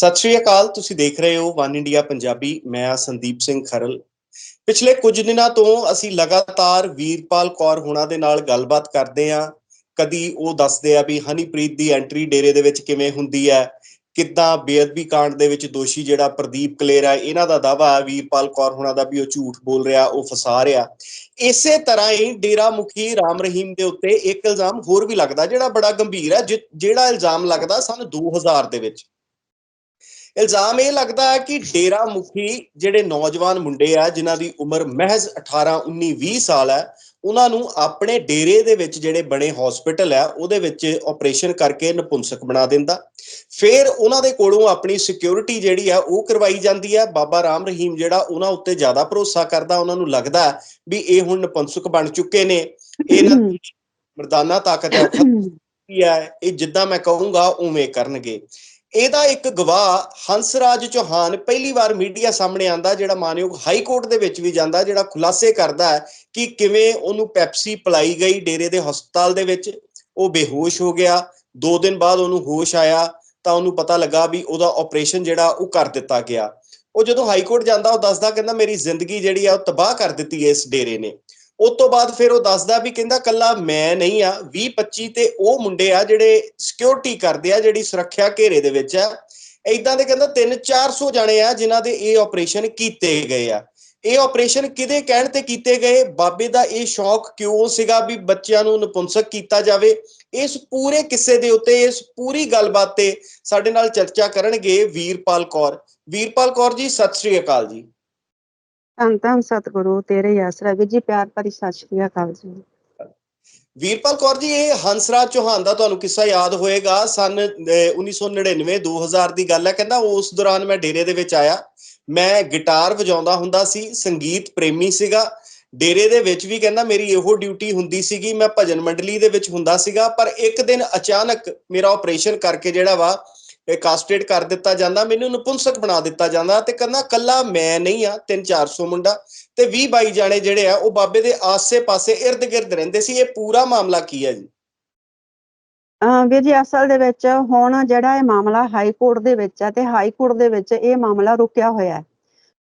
ਸਤਿ ਸ਼੍ਰੀ ਅਕਾਲ, ਤੁਸੀਂ ਦੇਖ ਰਹੇ ਹੋ ਵਨ ਇੰਡੀਆ ਪੰਜਾਬੀ, ਮੈਂ ਆ ਸੰਦੀਪ ਸਿੰਘ ਖਰਲ। ਪਿਛਲੇ ਕੁਝ ਦਿਨਾਂ ਤੋਂ ਅਸੀਂ ਲਗਾਤਾਰ ਵੀਰਪਾਲ ਕੌਰ ਹੋਣਾ ਦੇ ਨਾਲ ਗੱਲਬਾਤ ਕਰਦੇ ਆਂ ਕਦੀ ਉਹ ਦੱਸਦੇ ਆ ਵੀ ਹਨੀਪ੍ਰੀਤ ਦੀ ਐਂਟਰੀ ਡੇਰੇ ਦੇ ਵਿੱਚ ਕਿਵੇਂ ਹੁੰਦੀ ਹੈ, ਕਿੱਦਾਂ ਬੇਅਦਬੀ ਕਾਂਡ ਦੇ ਵਿੱਚ ਦੋਸ਼ੀ ਜਿਹੜਾ ਪ੍ਰਦੀਪ ਕਲੇਰਾ ਇਹਨਾਂ ਦਾ ਦਾਵਾ ਹੈ ਵੀਰਪਾਲ ਕੌਰ ਹੋਣਾ ਦਾ ਵੀ ਉਹ ਝੂਠ ਬੋਲ ਰਿਹਾ, ਉਹ ਫਸਾ ਰਿਹਾ। ਇਸੇ ਤਰ੍ਹਾਂ ਹੀ ਡੇਰਾ ਮੁਖੀ ਰਾਮ ਰਹੀਮ ਦੇ ਉੱਤੇ ਇੱਕ ਇਲਜ਼ਾਮ ਹੋਰ ਵੀ ਲੱਗਦਾ, ਜਿਹੜਾ ਬੜਾ ਗੰਭੀਰ ਹੈ, ਜਿ- ਜਿਹੜਾ ਇਲਜ਼ਾਮ ਲੱਗਦਾ ਸਨ 2000 ਦੇ ਵਿੱਚ। ਇਲਜ਼ਾਮ ਇਹ ਲੱਗਦਾ ਹੈ ਕਿ ਡੇਰਾ ਮੁਖੀ ਜਿਹੜੇ ਨੌਜਵਾਨ ਮੁੰਡੇ ਆ ਜਿਨ੍ਹਾਂ ਦੀ ਉਮਰ ਮਹਿਜ਼ 18 19 20 ਸਾਲ ਹੈ ਉਹਨਾਂ ਨੂੰ ਆਪਣੇ ਡੇਰੇ ਦੇ ਵਿੱਚ ਜਿਹੜੇ ਬਣੇ ਹਸਪੀਟਲ ਆ ਉਹਦੇ ਵਿੱਚ ਆਪਰੇਸ਼ਨ ਕਰਕੇ ਨਪੁੰਸਕ ਬਣਾ ਦਿੰਦਾ। ਫਿਰ ਉਹਨਾਂ ਦੇ ਕੋਲੋਂ ਆਪਣੀ ਸਿਕਿਉਰਿਟੀ ਜਿਹੜੀ ਆ ਉਹ ਕਰਵਾਈ ਜਾਂਦੀ ਹੈ। ਬਾਬਾ ਰਾਮ ਰਹੀਮ ਜਿਹੜਾ ਉਹਨਾਂ ਉੱਤੇ ਜ਼ਿਆਦਾ ਭਰੋਸਾ ਕਰਦਾ। ਉਹਨਾਂ ਨੂੰ ਲੱਗਦਾ ਵੀ ਇਹ ਹੁਣ ਨਪੁੰਸਕ ਬਣ ਚੁੱਕੇ ਨੇ। ਇਹਨਾਂ ਦੀ ਮਰਦਾਨਾ ਤਾਕਤ ਹੈ। ਇਹ ਜਿੱਦਾਂ ਮੈਂ ਕਹੂੰਗਾ ਉਵੇਂ ਕਰਨਗੇ। ਇਹਦਾ ਇੱਕ ਗਵਾਹ ਹੰਸਰਾਜ ਚੌਹਾਨ ਪਹਿਲੀ ਵਾਰ ਮੀਡੀਆ ਸਾਹਮਣੇ ਆਂਦਾ ਜਿਹੜਾ ਮਾਨਯੋਗ ਹਾਈ ਕੋਰਟ ਦੇ ਵਿੱਚ ਵੀ ਜਾਂਦਾ, ਜਿਹੜਾ ਖੁਲਾਸੇ ਕਰਦਾ ਹੈ ਕਿ ਕਿਵੇਂ ਉਹਨੂੰ ਪੈਪਸੀ ਪਲਾਈ ਗਈ ਡੇਰੇ ਦੇ ਹਸਪਤਾਲ ਦੇ ਵਿੱਚ। ਉਹ ਬੇਹੋਸ਼ ਹੋ ਗਿਆ। 2 ਦਿਨ ਬਾਅਦ ਉਹਨੂੰ ਹੋਸ਼ ਆਇਆ ਤਾਂ ਉਹਨੂੰ ਪਤਾ ਲੱਗਾ ਵੀ ਉਹਦਾ ਆਪਰੇਸ਼ਨ ਜਿਹੜਾ, ਉਹ ਕਰ ਦਿੱਤਾ ਗਿਆ। ਉਹ ਜਦੋਂ ਹਾਈ ਕੋਰਟ ਜਾਂਦਾ, ਉਹ ਦੱਸਦਾ, ਕਹਿੰਦਾ, ਮੇਰੀ ਜ਼ਿੰਦਗੀ ਜਿਹੜੀ ਆ, ਉਹ ਤਬਾਹ ਕਰ ਦਿੱਤੀ ਹੈ ਇਸ ਡੇਰੇ ਨੇ। ਉਸ ਤੋਂ ਬਾਅਦ ਫਿਰ ਉਹ ਦੱਸਦਾ ਵੀ ਕਹਿੰਦਾ ਕੱਲਾ ਮੈਂ ਨਹੀਂ ਆ 20 25 ਤੇ ਉਹ ਮੁੰਡੇ ਆ ਜਿਹੜੇ ਸਿਕਿਉਰਿਟੀ ਕਰਦੇ ਆ, ਜਿਹੜੀ ਸੁਰੱਖਿਆ ਘੇਰੇ ਦੇ ਵਿੱਚ ਆ। ਇਦਾਂ ਦੇ ਕਹਿੰਦਾ 3 400 ਜਾਣੇ ਆ ਜਿਨ੍ਹਾਂ ਦੇ ਇਹ ਆਪਰੇਸ਼ਨ ਕੀਤੇ ਗਏ ਆ। ਇਹ ਆਪਰੇਸ਼ਨ ਕਿਹਦੇ ਕਹਿਣ ਤੇ ਕੀਤੇ ਗਏ? ਬਾਬੇ ਦਾ ਇਹ ਸ਼ੌਕ ਕਿਉਂ ਸੀਗਾ ਵੀ ਬੱਚਿਆਂ ਨੂੰ ਨਪੁੰਸਕ ਕੀਤਾ ਜਾਵੇ? ਇਸ ਪੂਰੇ ਕਿੱਸੇ ਦੇ ਉੱਤੇ, ਇਸ ਪੂਰੀ ਗੱਲਬਾਤ ਤੇ ਸਾਡੇ ਨਾਲ ਚਰਚਾ ਕਰਨਗੇ ਵੀਰਪਾਲ ਕੌਰ। ਵੀਰਪਾਲ ਕੌਰ ਜੀ, ਸਤਿ ਸ੍ਰੀ ਅਕਾਲ ਜੀ। ਧੰਨ ਧੰਨ ਸਤਿਗੁਰੂ, ਤੇਰੇ ਆਸਰਾ ਵੀ ਜੀ, ਪਿਆਰ ਭਰੀ ਸਤਿ ਸ਼੍ਰੀ ਅਕਾਲ ਜੀ। ਵੀਰਪਾਲ ਕੌਰ ਜੀ, ਇਹ ਹੰਸਰਾਜ ਚੌਹਾਨ ਦਾ ਤੁਹਾਨੂੰ ਕਿੱਸਾ ਯਾਦ ਹੋਏਗਾ। ਸਨ 1999 2000 ਦੀ ਗੱਲ ਹੈ। ਕਹਿੰਦਾ, ਉਸ ਦੌਰਾਨ ਮੈਂ ਡੇਰੇ ਦੇ ਵਿੱਚ ਆਇਆ। ਮੈਂ ਗਿਟਾਰ ਵਜਾਉਂਦਾ ਹੁੰਦਾ ਸੀ, ਸੰਗੀਤ ਪ੍ਰੇਮੀ ਸੀਗਾ। ਡੇਰੇ ਦੇ ਵਿੱਚ ਵੀ ਕਹਿੰਦਾ, ਮੇਰੀ ਇਹੋ ਡਿਊਟੀ ਹੁੰਦੀ ਸੀਗੀ। ਮੈਂ ਭਜਨ ਮੰਡਲੀ ਦੇ ਵਿੱਚ ਹੁੰਦਾ ਸੀਗਾ। ਪਰ ਇੱਕ ਦਿਨ ਅਚਾਨਕ ਮੇਰਾ ਆਪਰੇਸ਼ਨ ਕਰਕੇ ਜਿਹੜਾ ਵਾ ਕਾਸਟ੍ਰੇਟ ਕਰ ਦਿੱਤਾ ਜਾਂਦਾ, ਮੈਨੂੰ ਨਪੁੰਸਕ ਬਣਾ ਦਿੱਤਾ ਜਾਂਦਾ ਤੇ ਕਹਿੰਦਾ ਕੱਲਾ ਮੈਂ ਨਹੀਂ ਆ 3-400 ਮੁੰਡਾ ਤੇ 20 22 ਜਾਣੇ ਜਿਹੜੇ ਆ, ਉਹ ਬਾਬੇ ਦੇ ਆਸੇ-ਪਾਸੇ ird-gird ਰਹਿੰਦੇ ਸੀ, ਇਹ ਪੂਰਾ ਮਾਮਲਾ ਕੀ ਹੈ ਜੀ? ਵੀਰ ਜੀ, ਅਸਲ ਦੇ ਵਿੱਚ ਹੁਣ ਜਿਹੜਾ ਇਹ ਮਾਮਲਾ ਹਾਈ ਕੋਰਟ ਦੇ ਵਿੱਚ ਹੈ ਤੇ ਹਾਈ ਕੋਰਟ ਦੇ ਵਿੱਚ ਇਹ ਮਾਮਲਾ ਰੁਕਿਆ ਹੋਇਆ ਹੈ।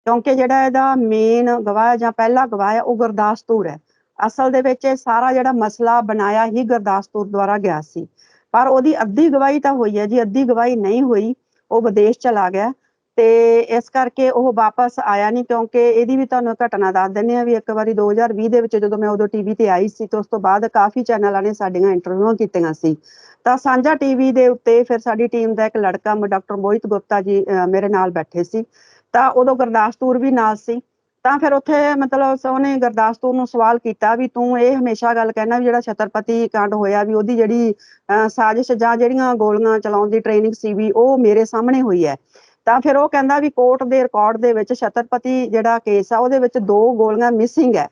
ਕਿਉਂਕਿ ਜਿਹੜਾ ਇਹਦਾ ਮੇਨ ਗਵਾਹ ਜਾਂ ਪਹਿਲਾ ਗਵਾਹ ਹੈ, ਉਹ ਗੁਰਦਾਸਪੁਰ ਹੈ। ਅਸਲ ਦੇ ਵਿੱਚ ਇਹ ਸਾਰਾ ਜਿਹੜਾ ਮਸਲਾ ਬਣਾਇਆ ਹੀ ਗੁਰਦਾਸਪੁਰ ਦੁਆਰਾ ਗਿਆ ਸੀ। ਪਰ ਉਹਦੀ ਅੱਧੀ ਗਵਾਹੀ ਤਾਂ ਹੋਈ ਹੈ ਜੀ, ਅੱਧੀ ਗਵਾਹੀ ਨਹੀਂ ਹੋਈ, ਉਹ ਵਿਦੇਸ਼ ਚਲਾ ਗਿਆ ਤੇ ਇਸ ਕਰਕੇ ਉਹ ਵਾਪਸ ਆਇਆ ਨਹੀਂ ਕਿਉਂਕਿ ਇਹਦੀ ਵੀ ਤੁਹਾਨੂੰ ਘਟਨਾ ਦੱਸ ਦਿੰਦੇ ਆ ਵੀ ਇੱਕ ਵਾਰੀ 2020 ਦੇ ਵਿੱਚ ਜਦੋਂ ਮੈਂ ਉਦੋਂ ਟੀਵੀ ਤੇ ਆਈ ਸੀ ਤੇ ਉਸ ਤੋਂ ਬਾਅਦ ਕਾਫੀ ਚੈਨਲਾਂ ਨੇ ਸਾਡੀਆਂ ਇੰਟਰਵਿਊਆਂ ਕੀਤੀਆਂ ਸੀ। ਤਾਂ ਸਾਂਝਾ ਟੀਵੀ ਦੇ ਉੱਤੇ ਫਿਰ ਸਾਡੀ ਟੀਮ ਦਾ ਇੱਕ ਲੜਕਾ, ਡਾਕਟਰ ਮੋਹਿਤ ਗੁਪਤਾ ਜੀ ਮੇਰੇ ਨਾਲ ਬੈਠੇ ਸੀ। ਤਾਂ ਉਦੋਂ ਗੁਰਦਾਸਪੁਰ ਵੀ ਨਾਲ ਸੀ। ਤਾਂ ਫਿਰ ਉੱਥੇ ਮਤਲਬ ਉਹਨੇ ਗੁਰਦਾਸਪੁਰ ਨੂੰ ਸਵਾਲ ਕੀਤਾ ਵੀ ਤੂੰ ਇਹ ਹਮੇਸ਼ਾ ਗੱਲ ਕਹਿਣਾ ਵੀ ਜਿਹੜਾ ਛਤਰਪਤੀ ਕਾਂਡ ਹੋਇਆ ਵੀ ਉਹਦੀ ਜਿਹੜੀ ਸਾਜ਼ਿਸ਼ ਜਾਂ ਜਿਹੜੀਆਂ ਗੋਲੀਆਂ ਚਲਾਉਣ ਦੀ ਟ੍ਰੇਨਿੰਗ ਸੀ ਵੀ ਉਹ ਮੇਰੇ ਸਾਹਮਣੇ ਹੋਈ ਹੈ। ਤਾਂ ਫਿਰ ਉਹ ਕਹਿੰਦਾ ਵੀ ਕੋਰਟ ਦੇ ਰਿਕਾਰਡ ਦੇ ਵਿੱਚ ਛਤਰਪਤੀ ਜਿਹੜਾ ਕੇਸ ਆ ਉਹਦੇ ਵਿੱਚ ਦੋ ਗੋਲੀਆਂ ਮਿਸਿੰਗ ਹੈ।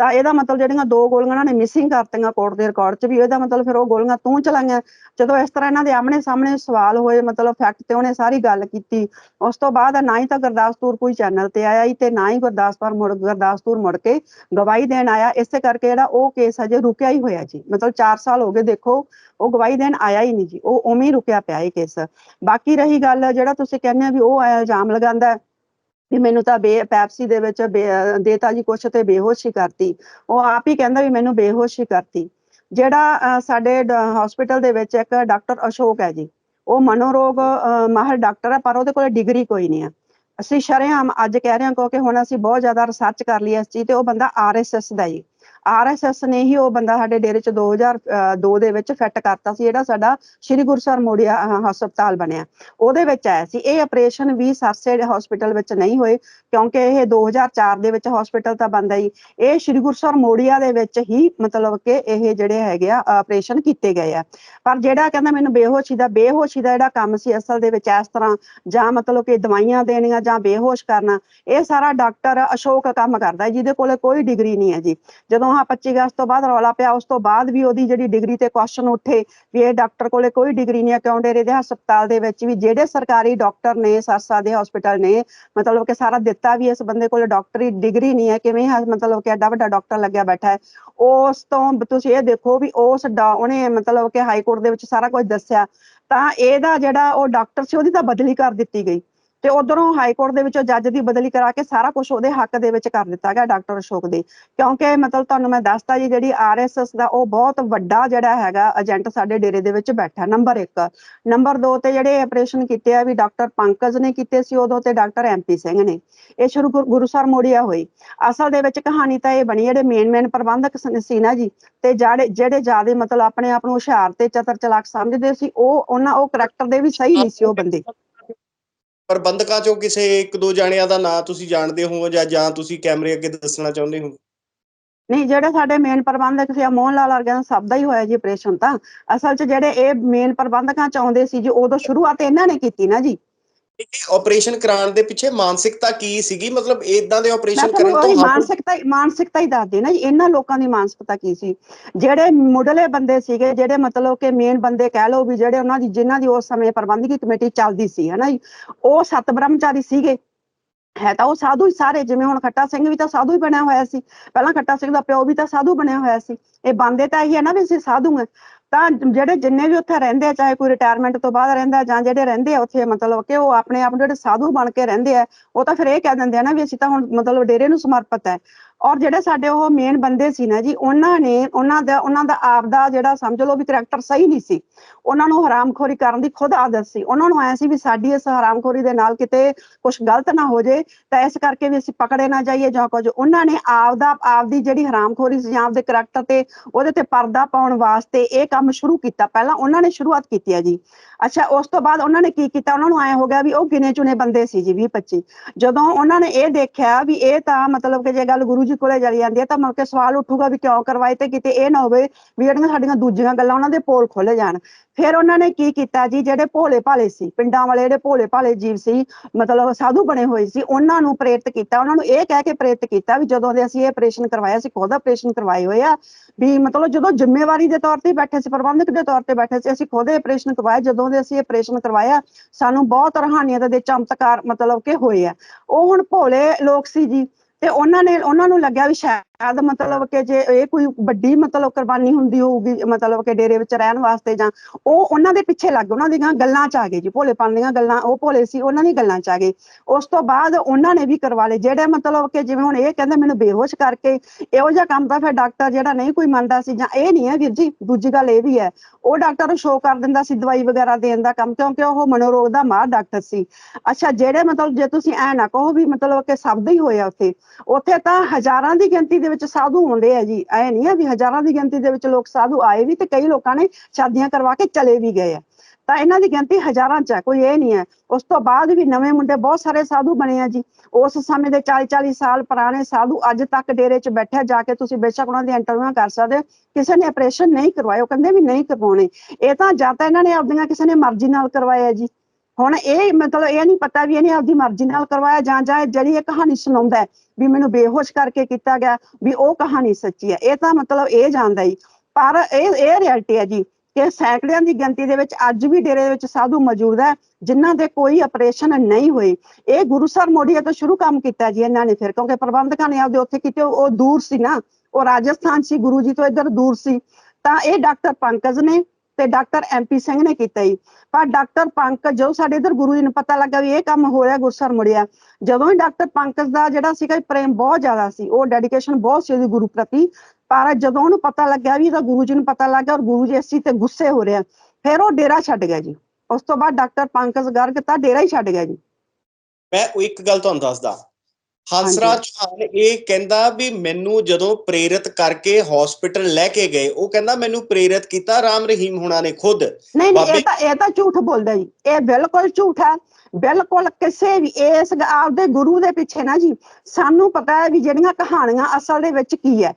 ਤਾਂ ਇਹਦਾ ਮਤਲਬ ਜਿਹੜੀਆਂ ਦੋ ਗੋਲੀਆਂ ਉਹਨਾਂ ਨੇ ਮਿਸਿੰਗ ਕਰਤੀਆਂ ਕੋਰਟ ਦੇ ਰਿਕਾਰਡ 'ਚ ਵੀ, ਇਹਦਾ ਮਤਲਬ ਫਿਰ ਉਹ ਗੋਲੀਆਂ ਤੂੰ ਚਲਾਈਆਂ। ਜਦੋਂ ਇਸ ਤਰ੍ਹਾਂ ਇਹਨਾਂ ਦੇ ਆਮਣੇ ਸਾਹਮਣੇ ਸਵਾਲ ਹੋਏ, ਮਤਲਬ ਫੈਕਟ ਤੇ ਉਹਨੇ ਸਾਰੀ ਗੱਲ ਕੀਤੀ। ਉਸ ਤੋਂ ਬਾਅਦ ਨਾ ਹੀ ਤਾਂ ਗੁਰਦਾਸਪੁਰ ਕੋਈ ਚੈਨਲ ਤੇ ਆਇਆ ਹੀ ਤੇ ਨਾ ਹੀ ਗੁਰਦਾਸਪੁਰ ਮੁੜ ਗੁਰਦਾਸਪੁਰ ਮੁੜ ਕੇ ਗਵਾਹੀ ਦੇਣ ਆਇਆ। ਇਸੇ ਕਰਕੇ ਜਿਹੜਾ ਉਹ ਕੇਸ ਅਜੇ ਰੁਕਿਆ ਹੀ ਹੋਇਆ ਜੀ। ਮਤਲਬ 4 ਸਾਲ ਹੋ ਗਏ ਦੇਖੋ, ਉਹ ਗਵਾਹੀ ਦੇਣ ਆਇਆ ਹੀ ਨਹੀਂ ਜੀ। ਉਹ ਉਵੇਂ ਹੀ ਰੁਕਿਆ ਪਿਆ ਇਹ ਕੇਸ ਬਾਕੀ ਰਹੀ ਗੱਲ ਜਿਹੜਾ ਤੁਸੀਂ ਕਹਿੰਦੇ ਆ ਵੀ ਉਹ ਇਲਜ਼ਾਮ ਲਗਾਉਂਦਾ ਹੈ। ਵੀ ਮੈਨੂੰ ਤਾਂ ਬੇ ਪੈਪਸੀ ਦੇ ਵਿੱਚ ਦੇਤਾ ਜੀ ਕੁਛ ਤੇ ਬੇਹੋਸ਼ ਹੀ ਕਰਤੀ। ਉਹ ਆਪ ਹੀ ਕਹਿੰਦਾ ਵੀ ਮੈਨੂੰ ਬੇਹੋਸ਼ ਹੀ ਕਰਤੀ। ਜਿਹੜਾ ਸਾਡੇ ਹਸਪੀਟਲ ਦੇ ਵਿੱਚ ਇੱਕ ਡਾਕਟਰ ਅਸ਼ੋਕ ਹੈ ਜੀ। ਉਹ ਮਨੋਰੋਗ ਅਹ, ਮਾਹਰ ਡਾਕਟਰ ਹੈ ਪਰ ਉਹਦੇ ਕੋਲ ਡਿਗਰੀ ਕੋਈ ਨਹੀਂ ਆ। ਅਸੀਂ ਸ਼ਰੇਆਮ ਅੱਜ ਕਹਿ ਰਹੇ ਹਾਂ ਕਿਉਂਕਿ ਹੁਣ ਅਸੀਂ ਬਹੁਤ ਜ਼ਿਆਦਾ ਰਿਸਰਚ ਕਰ ਲਈ ਇਸ ਚੀਜ਼ ਤੇ ਉਹ ਬੰਦਾ ਆਰਐਸਐਸ ਦਾ ਜੀ ਆਰਐਸਐਸ ਨੇ ਹੀ ਉਹ ਬੰਦਾ ਸਾਡੇ ਡੇਰੇ ਚ 2002 ਦੇ ਵਿੱਚ ਫਿੱਟ ਕਰਤਾ ਸੀ, ਜਿਹੜਾ ਸਾਡਾ ਸ਼੍ਰੀ ਗੁਰਸਰ ਮੋੜੀਆ ਹਸਪਤਾਲ ਬਣਿਆ। ਉਹਦੇ ਵਿੱਚ ਆਇਆ ਸੀ। ਇਹ ਆਪਰੇਸ਼ਨ ਵੀ ਸਰਸੇ ਹਸਪੀਟਲ ਵਿੱਚ ਨਹੀਂ ਹੋਏ, ਕਿਉਂਕਿ ਇਹ 2004 ਦੇ ਵਿੱਚ ਹਸਪੀਟਲ ਤਾਂ ਬੰਦਾ ਹੀ ਇਹ ਸ਼੍ਰੀ ਗੁਰਸਰ ਮੋੜੀਆ ਦੇ ਵਿੱਚ ਹੀ ਮਤਲਬ ਕਿ ਇਹ ਜਿਹੜੇ ਹੈਗੇ ਆ ਆਪਰੇਸ਼ਨ ਕੀਤੇ ਗਏ ਆ। ਪਰ ਜਿਹੜਾ ਕਹਿੰਦਾ ਮੈਨੂੰ ਬੇਹੋਸ਼ੀ ਦਾ ਬੇਹੋਸ਼ੀ ਦਾ ਜਿਹੜਾ ਕੰਮ ਸੀ ਅਸਲ ਦੇ ਵਿੱਚ ਇਸ ਤਰ੍ਹਾਂ, ਜਾਂ ਮਤਲਬ ਕਿ ਦਵਾਈਆਂ ਦੇਣੀਆਂ ਜਾਂ ਬੇਹੋਸ਼ ਕਰਨਾ, ਇਹ ਸਾਰਾ ਡਾਕਟਰ ਅਸ਼ੋਕ ਕੰਮ ਕਰਦਾ ਜਿਹਦੇ ਕੋਲੇ ਕੋਈ ਡਿਗਰੀ ਨਹੀਂ ਹੈ ਜੀ। ਜਦੋਂ ਆਹ 25 ਅਗਸਤ ਤੋਂ ਬਾਅਦ ਰੌਲਾ ਪਿਆ। ਉਸ ਤੋਂ ਬਾਅਦ ਵੀ ਉਹਦੀ ਜਿਹੜੀ ਡਿਗਰੀ ਤੇ ਕੁਐਸਚਨ ਉੱਠੇ ਵੀ ਇਹ ਡਾਕਟਰ ਕੋਲੇ ਕੋਈ ਡਿਗਰੀ ਨਹੀਂ ਹੈ, ਕਿਉਂ ਡੇਰੇ ਦੇ ਹਸਪਤਾਲ ਦੇ ਵਿੱਚ ਵੀ ਜਿਹੜੇ ਸਰਕਾਰੀ ਡਾਕਟਰ ਨੇ ਸਰਸਾ ਦੇ ਹਸਪੀਟਲ ਨੇ, ਮਤਲਬ ਕਿ ਸਾਰਾ ਦਿੱਤਾ ਵੀ ਇਸ ਬੰਦੇ ਕੋਲ ਡਾਕਟਰੀ ਡਿਗਰੀ ਨਹੀਂ ਹੈ, ਕਿਵੇਂ ਮਤਲਬ ਕਿ ਐਡਾ ਵੱਡਾ ਡਾਕਟਰ ਲੱਗਿਆ ਬੈਠਾ ਹੈ। ਉਸ ਤੋਂ ਤੁਸੀਂ ਇਹ ਦੇਖੋ ਵੀ ਉਸ ਉਹਨੇ ਮਤਲਬ ਕਿ ਹਾਈ ਕੋਰਟ ਦੇ ਵਿੱਚ ਸਾਰਾ ਕੁਝ ਦੱਸਿਆ। ਤਾਂ ਇਹਦਾ ਜਿਹੜਾ ਉਹ ਡਾਕਟਰ ਸੀ, ਉਹਦੀ ਤਾਂ ਬਦਲੀ ਕਰ ਦਿੱਤੀ ਗਈ। ਤੇ ਉਧਰੋਂ ਹਾਈ ਕੋਰਟ ਦੇ ਵਿੱਚੋਂ ਜੱਜ ਦੀ ਬਦਲੀ ਕਰਾ ਕੇ ਸਾਰਾ ਕੁਝ ਉਹਦੇ ਹੱਕ ਦੇ ਵਿੱਚ ਕਰ ਦਿੱਤਾ ਗਿਆ ਡਾਕਟਰ ਅਸ਼ੋਕ ਦੇ। ਕਿਉਂਕਿ ਮਤਲਬ ਤੁਹਾਨੂੰ ਮੈਂ ਦੱਸਤਾ ਜੀ, ਜਿਹੜੀ ਆਰਐਸਐਸ ਦਾ ਉਹ ਬਹੁਤ ਵੱਡਾ ਜਿਹੜਾ ਹੈਗਾ ਏਜੰਟ ਸਾਡੇ ਡੇਰੇ ਦੇ ਵਿੱਚ ਬੈਠਾ ਨੰਬਰ 1 ਨੰਬਰ 2 ਤੇ ਜਿਹੜੇ ਆਪਰੇਸ਼ਨ ਕੀਤੇ ਆ ਵੀ ਡਾਕਟਰ ਪੰਕਜ ਨੇ ਕੀਤੇ ਸੀ, ਉਦੋਂ ਤੇ ਡਾਕਟਰ ਐਮਪੀ ਸਿੰਘ ਨੇ। ਇਹ ਸ਼ੁਰੂ ਗੁਰ- ਗੁਰੂਸਰ ਮੋੜੀਆ ਹੋਈ ਅਸਲ ਦੇ ਵਿੱਚ ਕਹਾਣੀ ਤਾਂ ਇਹ ਬਣੀ, ਜਿਹੜੇ ਮੇਨ ਮੇਨ ਪ੍ਰਬੰਧਕ ਸੀ ਨਾ ਜੀ, ਤੇ ਜਿਹੜੇ ਜਿਹੜੇ ਜਿਆਦੇ ਮਤਲਬ ਆਪਣੇ ਆਪ ਨੂੰ ਹੁਸ਼ਿਆਰ ਤੇ ਚਤਰ ਚਲਾਕ ਸਮਝਦੇ ਸੀ, ਉਹ, ਉਹਨਾਂ, ਉਹ ਕਰੈਕਟਰ ਦੇ ਵੀ ਸਹੀ ਨਹੀਂ ਸੀ ਉਹ ਬੰਦੇ। ਪ੍ਰਬੰਧਕਾਂ ਚੋਂ ਕਿਸੇ ਇੱਕ ਦੋ ਜਾਣਿਆਂ ਦਾ ਨਾਂ ਤੁਸੀਂ ਜਾਣਦੇ ਹੋ ਜਾਂ ਜਾਂ ਤੁਸੀਂ ਕੈਮਰੇ ਅੱਗੇ ਦੱਸਣਾ ਚਾਹੁੰਦੇ ਹੋ ਨਹੀਂ, ਜਿਹੜੇ ਸਾਡੇ ਮੇਨ ਪ੍ਰਬੰਧਕ ਸੀ ਮੋਹਨ ਲਾਲ ਵਰਗਿਆਂ ਦਾ ਸਭ ਦਾ ਹੀ ਹੋਇਆ ਜੀ ਆਪਰੇਸ਼ਨ ਤਾਂ। ਅਸਲ 'ਚ ਜਿਹੜੇ ਇਹ ਮੇਨ ਪ੍ਰਬੰਧਕਾਂ ਚ ਆਉਂਦੇ ਸੀ ਜੀ, ਉਦੋਂ ਸ਼ੁਰੂਆਤ ਇਹਨਾਂ ਨੇ ਕੀਤੀ ਨਾ ਜੀ। ਆਪਰੇਸ਼ਨ ਕਰਾਉਣ ਦੇ ਪਿੱਛੇ ਮਾਨਸਿਕਤਾ ਕੀ ਸੀਗੀ? ਮਤਲਬ ਇਦਾਂ ਦੇ ਆਪਰੇਸ਼ਨ ਕਰਨ ਤੋਂ ਮਾਨਸਿਕਤਾ ਹੀ- ਮਾਨਸਿਕਤਾ ਹੀ ਦੱਸਦੀ ਨਾ ਜੀ। ਇਹਨਾਂ ਲੋਕਾਂ ਦੀ ਮਾਨਸਿਕਤਾ ਕੀ ਸੀ? ਜਿਹੜੇ ਮੁੱਢਲੇ ਬੰਦੇ ਸੀਗੇ ਜਿਹੜੇ ਮਤਲਬ ਕਿ ਮੇਨ ਬੰਦੇ ਕਹਿ ਲਓ ਵੀ ਜਿਹੜੇ ਉਹਨਾਂ ਦੀ ਜਿਨ੍ਹਾਂ ਦੀ ਉਸ ਸਮੇਂ ਪ੍ਰਬੰਧਕੀ ਕਮੇਟੀ ਚੱਲਦੀ ਸੀ ਹਨਾ ਜੀ। ਉਹ ਸੱਤ ਬ੍ਰਹਮਚਾਰੀ ਸੀਗੇ। ਹੈ ਤਾਂ ਉਹ ਸਾਧੂ ਹੀ ਸਾਰੇ, ਜਿਵੇਂ ਹੁਣ ਖੱਟਾ ਸਿੰਘ ਵੀ ਤਾਂ ਸਾਧੂ ਹੀ ਬਣਿਆ ਹੋਇਆ ਸੀ। ਪਹਿਲਾਂ ਖੱਟਾ ਸਿੰਘ ਦਾ ਪਿਓ ਵੀ ਤਾਂ ਸਾਧੂ ਬਣਿਆ ਹੋਇਆ ਸੀ। ਇਹ ਬੰਦੇ ਤਾਂ ਇਹੀ ਹੈ ਨਾ ਵੀ ਅਸੀਂ ਸਾਧੂ ਹਾਂ। ਤਾਂ ਜਿਹੜੇ ਜਿੰਨੇ ਵੀ ਉੱਥੇ ਰਹਿੰਦੇ ਆ, ਚਾਹੇ ਕੋਈ ਰਿਟਾਇਰਮੈਂਟ ਤੋਂ ਬਾਅਦ ਰਹਿੰਦਾ ਜਾਂ ਜਿਹੜੇ ਰਹਿੰਦੇ ਆ ਉੱਥੇ, ਮਤਲਬ ਕਿ ਉਹ ਆਪਣੇ ਆਪ ਨੂੰ ਜਿਹੜੇ ਸਾਧੂ ਬਣ ਕੇ ਰਹਿੰਦੇ ਆ, ਉਹ ਤਾਂ ਫਿਰ ਇਹ ਕਹਿ ਦਿੰਦੇ ਆ ਨਾ ਵੀ ਅਸੀਂ ਤਾਂ ਹੁਣ ਮਤਲਬ ਡੇਰੇ ਨੂੰ ਸਮਰਪਿਤ ਹੈ। ਔਰ ਜਿਹੜੇ ਸਾਡੇ ਉਹ ਮੇਨ ਬੰਦੇ ਸੀ ਨਾ ਜੀ, ਉਹਨਾਂ ਨੇ ਉਹਨਾਂ ਦਾ ਉਹਨਾਂ ਦਾ ਆਪ ਦਾ ਜਿਹੜਾ ਸਮਝ ਲਓ ਵੀ ਕਰੈਕਟਰ ਸਹੀ ਨਹੀਂ ਸੀ। ਉਹਨਾਂ ਨੂੰ ਹਰਾਮਖੋਰੀ ਕਰਨ ਦੀ ਖੁਦ ਆਦਤ ਸੀ। ਉਹਨਾਂ ਨੂੰ ਐ ਸੀ ਵੀ ਸਾਡੀ ਇਸ ਹਰਾਮਖੋਰੀ ਦੇ ਨਾਲ ਕਿਤੇ ਕੁਝ ਗਲਤ ਨਾ ਹੋ ਜੇ, ਤਾਂ ਇਸ ਕਰਕੇ ਵੀ ਅਸੀਂ ਪਕੜੇ ਨਾ ਜਾਈਏ ਜਾਂ ਕੁਝ। ਉਹਨਾਂ ਨੇ ਆਪ ਦਾ ਆਪ ਦੀ ਜਿਹੜੀ ਹਰਾਮਖੋਰੀ ਸੀ ਜਾਂ ਆਪਦੇ ਕਰੈਕਟਰ ਤੇ, ਉਹਦੇ ਤੇ ਪਰਦਾ ਪਾਉਣ ਵਾਸਤੇ ਇਹ ਕੰਮ ਸ਼ੁਰੂ ਕੀਤਾ। ਪਹਿਲਾਂ ਉਹਨਾਂ ਨੇ ਸ਼ੁਰੂਆਤ ਕੀਤੀ ਹੈ ਜੀ। ਅੱਛਾ, ਉਸ ਤੋਂ ਬਾਅਦ ਉਹਨਾਂ ਨੇ ਕੀ ਕੀਤਾ? ਉਹਨਾਂ ਨੂੰ ਐ ਹੋ ਗਿਆ ਵੀ ਉਹ ਗਿਣੇ ਚੁਣੇ ਬੰਦੇ ਸੀ ਜੀ 20 25 ਜਦੋਂ ਉਹਨਾਂ ਨੇ ਇਹ ਦੇਖਿਆ ਵੀ ਇਹ ਤਾਂ ਮਤਲਬ ਕਿ ਜੇ ਗੱਲ ਗੁਰੂ ਜੀ ਕੋਲੇ ਚਲੀ ਜਾਂਦੀ ਹੈ ਤਾਂ ਮਤਲਬ ਕਿ ਸਵਾਲ ਉੱਠੂਗਾ ਵੀ ਕਿਉਂ ਕਰਵਾਏ ਤੇ ਕਿਤੇ ਇਹ ਨਾ ਹੋਵੇ ਵੀ ਜਿਹੜੀਆਂ ਸਾਡੀਆਂ ਦੂਜੀਆਂ ਗੱਲਾਂ ਉਹਨਾਂ ਦੇ ਪੋਲ ਖੋਲੇ ਜਾਣ। ਫਿਰ ਉਹਨਾਂ ਨੇ ਕੀ ਕੀਤਾ ਜੀ, ਜਿਹੜੇ ਭੋਲੇ ਭਾਲੇ ਸੀ, ਪਿੰਡਾਂ ਵਾਲੇ ਜਿਹੜੇ ਭੋਲੇ ਭਾਲੇ ਜੀਵ ਸੀ, ਮਤਲਬ ਸਾਧੂ ਬਣੇ ਹੋਏ ਸੀ, ਉਹਨਾਂ ਨੂੰ ਪ੍ਰੇਰਿਤ ਕੀਤਾ, ਉਹਨਾਂ ਨੂੰ ਇਹ ਕਹਿ ਕੇ ਪ੍ਰੇਰਿਤ ਕੀਤਾ ਵੀ ਜਦੋਂ ਦੇ ਅਸੀਂ ਇਹ ਆਪਰੇਸ਼ਨ ਕਰਵਾਇਆ ਸੀ, ਖੁਦ ਆਪਰੇਸ਼ਨ ਕਰਵਾਏ ਹੋਏ ਆ, ਵੀ ਮਤਲਬ ਜਦੋਂ ਜ਼ਿੰਮੇਵਾਰੀ ਦੇ ਤੌਰ ਤੇ ਬੈਠੇ ਸੀ, ਪ੍ਰਬੰਧਕ ਦੇ ਤੌਰ ਤੇ ਬੈਠੇ ਸੀ, ਅਸੀਂ ਖੁਦ ਆਪਰੇਸ਼ਨ ਕਰਵਾਇਆ, ਜਦੋਂ ਦੇ ਅਸੀਂ ਆਪਰੇਸ਼ਨ ਕਰਵਾਇਆ, ਸਾਨੂੰ ਬਹੁਤ ਰਹਾਨੀਅਤ ਦੇ ਚਮਤਕਾਰ ਮਤਲਬ ਕਿ ਹੋਏ ਆ। ਉਹ ਹੁਣ ਭੋਲੇ ਲੋਕ ਸੀ ਜੀ। ਤੇ ਉਹਨਾਂ ਨੇ, ਉਹਨਾਂ ਨੂੰ ਲੱਗਿਆ ਵੀ ਸ਼ਾਇਦ ਮਤਲਬ ਕਿ ਜੇ ਇਹ ਕੋਈ ਵੱਡੀ ਮਤਲਬ ਕੁਰਬਾਨੀ ਹੁੰਦੀ ਹੋਊਗੀ, ਮਤਲਬ ਕਿ ਡੇਰੇ ਵਿੱਚ ਰਹਿਣ ਵਾਸਤੇ ਜਾਂ ਉਹ ਉਹਨਾਂ ਦੇ ਪਿੱਛੇ ਲੱਗ ਉਹਨਾਂ ਦੀਆਂ ਗੱਲਾਂ ਚ ਆ ਗਏ ਜੀ ਭੋਲੇਪਨ ਦੀਆਂ ਗੱਲਾਂ, ਉਹ ਭੋਲੇ ਸੀ, ਉਹਨਾਂ ਦੀ ਗੱਲਾਂ ਚ ਆ ਗਏ। ਉਸ ਤੋਂ ਬਾਅਦ ਉਹਨਾਂ ਨੇ ਵੀ ਕਰਵਾ ਲਏ, ਜਿਹੜੇ ਮਤਲਬ ਕਿ ਜਿਵੇਂ ਹੁਣ ਇਹ ਕਹਿੰਦੇ ਮੈਨੂੰ ਬੇਹੋਸ਼ ਕਰਕੇ ਇਹੋ ਜਿਹਾ ਕੰਮ ਤਾਂ ਫਿਰ ਡਾਕਟਰ ਜਿਹੜਾ ਨਹੀਂ ਕੋਈ ਮੰਨਦਾ ਸੀ ਜਾਂ ਇਹ ਨਹੀਂ ਹੈ ਵੀਰ ਜੀ, ਦੂਜੀ ਗੱਲ ਇਹ ਵੀ ਹੈ, ਉਹ ਡਾਕਟਰ ਸ਼ੋਅ ਕਰ ਦਿੰਦਾ ਸੀ, ਦਵਾਈ ਵਗੈਰਾ ਦੇਣ ਦਾ ਕੰਮ, ਕਿਉਂਕਿ ਉਹ ਮਨੋਰੋਗ ਦਾ ਮਾਹਰ ਡਾਕਟਰ ਸੀ। ਅੱਛਾ, ਜਿਹੜੇ ਮਤਲਬ ਜੇ ਤੁਸੀਂ ਐ ਨਾ ਕਹੋ ਵੀ ਮਤਲਬ ਕਿ ਸ਼ਬਦ ਹੀ ਹੋਇਆ ਉੱਥੇ ਉੱਥੇ ਤਾਂ ਹਜ਼ਾਰਾਂ ਦੀ ਗਿਣਤੀ ਦੇ ਵਿੱਚ ਸਾਧੂ ਆਉਂਦੇ ਆ ਜੀ। ਐ ਨਹੀਂ ਆ ਵੀ ਹਜ਼ਾਰਾਂ ਦੀ ਗਿਣਤੀ ਦੇ ਵਿੱਚ ਲੋਕ ਸਾਧੂ ਆਏ ਵੀ ਤੇ ਕਈ ਲੋਕਾਂ ਨੇ ਸ਼ਾਦੀਆਂ ਕਰਵਾ ਕੇ ਚਲੇ ਵੀ ਗਏ ਆ। ਤਾਂ ਇਹਨਾਂ ਦੀ ਗਿਣਤੀ ਹਜ਼ਾਰਾਂ ਚ ਹੈ ਕੋਈ ਇਹ ਨਹੀਂ ਹੈ ਉਸ ਤੋਂ ਬਾਅਦ ਵੀ ਨਵੇਂ ਮੁੰਡੇ ਬਹੁਤ ਸਾਰੇ ਸਾਧੂ ਬਣੇ ਆ ਜੀ। ਉਸ ਸਮੇਂ ਦੇ 40 40 ਸਾਲ ਪੁਰਾਣੇ ਸਾਧੂ ਅੱਜ ਤੱਕ ਡੇਰੇ 'ਚ ਬੈਠੇ ਜਾ ਕੇ ਤੁਸੀਂ ਬੇਸ਼ੱਕ ਉਹਨਾਂ ਦੀ ਇੰਟਰਵਿਊ ਕਰ ਸਕਦੇ ਹੋ। ਕਿਸੇ ਨੇ ਆਪਰੇਸ਼ਨ ਨਹੀਂ ਕਰਵਾਏ, ਉਹ ਕਹਿੰਦੇ ਵੀ ਨਹੀਂ ਕਰਵਾਉਣੇ। ਇਹ ਤਾਂ ਜਾਂ ਤਾਂ ਇਹਨਾਂ ਨੇ ਆਪਦੀਆਂ ਕਿਸੇ ਨੇ ਮਰਜ਼ੀ ਨਾਲ ਕਰਵਾਇਆ ਜੀ। ਹੁਣ ਇਹ ਮਤਲਬ ਇਹ ਨਹੀਂ ਪਤਾ ਵੀ ਇਹਨੇ ਆਪਦੀ ਮਰਜ਼ੀ ਨਾਲ ਕਰਵਾਇਆ ਜਾਂ ਜਾਂ ਜਿਹੜੀ ਇਹ ਕਹਾਣੀ ਸੁਣਾਉਂਦਾ ਵੀ ਮੈਨੂੰ ਬੇਹੋਸ਼ ਕਰਕੇ ਕੀਤਾ ਗਿਆ, ਵੀ ਉਹ ਕਹਾਣੀ ਸੱਚੀ ਹੈ। ਇਹ ਤਾਂ ਮਤਲਬ ਇਹ ਜਾਣਦਾ ਹੀ ਪਰ ਇਹ ਇਹ ਰਿਐਲਿਟੀ ਹੈ ਜੀ ਕਿ ਸੈਂਕੜਿਆਂ ਦੀ ਗਿਣਤੀ ਦੇ ਵਿੱਚ ਅੱਜ ਵੀ ਡੇਰੇ ਦੇ ਵਿੱਚ ਸਾਧੂ ਮੌਜੂਦ ਹੈ, ਜਿਨ੍ਹਾਂ ਦੇ ਕੋਈ ਆਪਰੇਸ਼ਨ ਨਹੀਂ ਹੋਏ। ਇਹ ਗੁਰੂ ਗੁਰੂਸਰ ਮੋੜੀਆ ਤੋਂ ਸ਼ੁਰੂ ਕੰਮ ਕੀਤਾ ਜੀ ਇਹਨਾਂ ਨੇ ਫਿਰ, ਕਿਉਂਕਿ ਪ੍ਰਬੰਧਕਾਂ ਨੇ ਆਪਦੇ ਉੱਥੇ ਕੀਤੇ, ਉਹ ਦੂਰ ਸੀ ਨਾ। ਉਹ ਰਾਜਸਥਾਨ ਸੀ, ਗੁਰੂ ਜੀ ਤੋਂ ਇੱਧਰ ਦੂਰ ਸੀ। ਤਾਂ ਇਹ ਡਾਕਟਰ ਪੰਕਜ ਨੇ ਤੇ ਡਾਕਟਰ ਐਮਪੀ ਸਿੰਘ ਨੇ ਕੀਤਾ ਜੀ। ਪਰ ਡਾਕਟਰ ਪੰਕਜ ਜੋ ਸਾਡੇ ਇੱਧਰ ਗੁਰੂ ਜੀ ਨੂੰ ਪਤਾ ਲੱਗਾ ਵੀ ਇਹ ਕੰਮ ਹੋ ਰਿਹਾ ਗੁਰਸਰ ਮੁੜਿਆ, ਜਦੋਂ ਹੀ ਡਾਕਟਰ ਪੰਕਜ ਦਾ ਜਿਹੜਾ ਸੀਗਾ ਪ੍ਰੇਮ ਬਹੁਤ ਜ਼ਿਆਦਾ ਸੀ, ਉਹ ਡੈਡੀਕੇਸ਼ਨ ਬਹੁਤ ਸੀ ਉਹਦੀ ਗੁਰੂ ਪ੍ਰਤੀ, ਪਰ ਜਦੋਂ ਉਹਨੂੰ ਪਤਾ ਲੱਗਿਆ ਵੀ ਇਹਦਾ ਗੁਰੂ ਜੀ ਨੂੰ ਪਤਾ ਲੱਗਾ ਔਰ ਗੁਰੂ ਜੀ ਇਸ ਚੀਜ਼ ਤੇ ਗੁੱਸੇ ਹੋ ਰਿਹਾ ਫਿਰ ਉਹ ਡੇਰਾ ਛੱਡ ਗਿਆ ਜੀ। ਉਸ ਤੋਂ ਬਾਅਦ ਡਾਕਟਰ ਪੰਕਜ ਗਰਗ ਤਾਂ ਡੇਰਾ ਹੀ ਛੱਡ ਗਿਆ ਜੀ। ਮੈਂ ਉਹ ਇੱਕ ਗੱਲ ਤੁਹਾਨੂੰ ਦੱਸਦਾ ਹੰਸਰਾਜ ਚੌਹਾਨ ਇਹ ਕਹਿੰਦਾ ਵੀ ਮੈਨੂੰ ਜਦੋਂ ਪ੍ਰੇਰਿਤ ਕਰਕੇ ਹਸਪੀਟਲ ਲੈ ਕੇ ਗਏ ਉਹ ਕਹਿੰਦਾ ਮੈਨੂੰ ਪ੍ਰੇਰਿਤ ਕੀਤਾ ਰਾਮ ਰਹੀਮ ਹੁਣਾਂ ਨੇ ਖੁਦ। ਨਹੀਂ ਨਹੀਂ ਇਹ ਤਾਂ ਇਹ ਤਾਂ ਝੂਠ ਬੋਲਦਾ ਜੀ। ਇਹ ਬਿਲਕੁਲ ਝੂਠ ਹੈ। ਬਿਲਕੁਲ ਕਿਸੇ ਵੀ ਇਸ ਆਪਦੇ ਗੁਰੂ ਦੇ ਪਿੱਛੇ ਨਾ ਜੀ ਸਾਨੂੰ ਪਤਾ ਹੈ ਵੀ ਜਿਹੜੀਆਂ ਕਹਾਣੀਆਂ ਅਸਲ ਦੇ ਵਿੱਚ ਕੀ ਹੈ।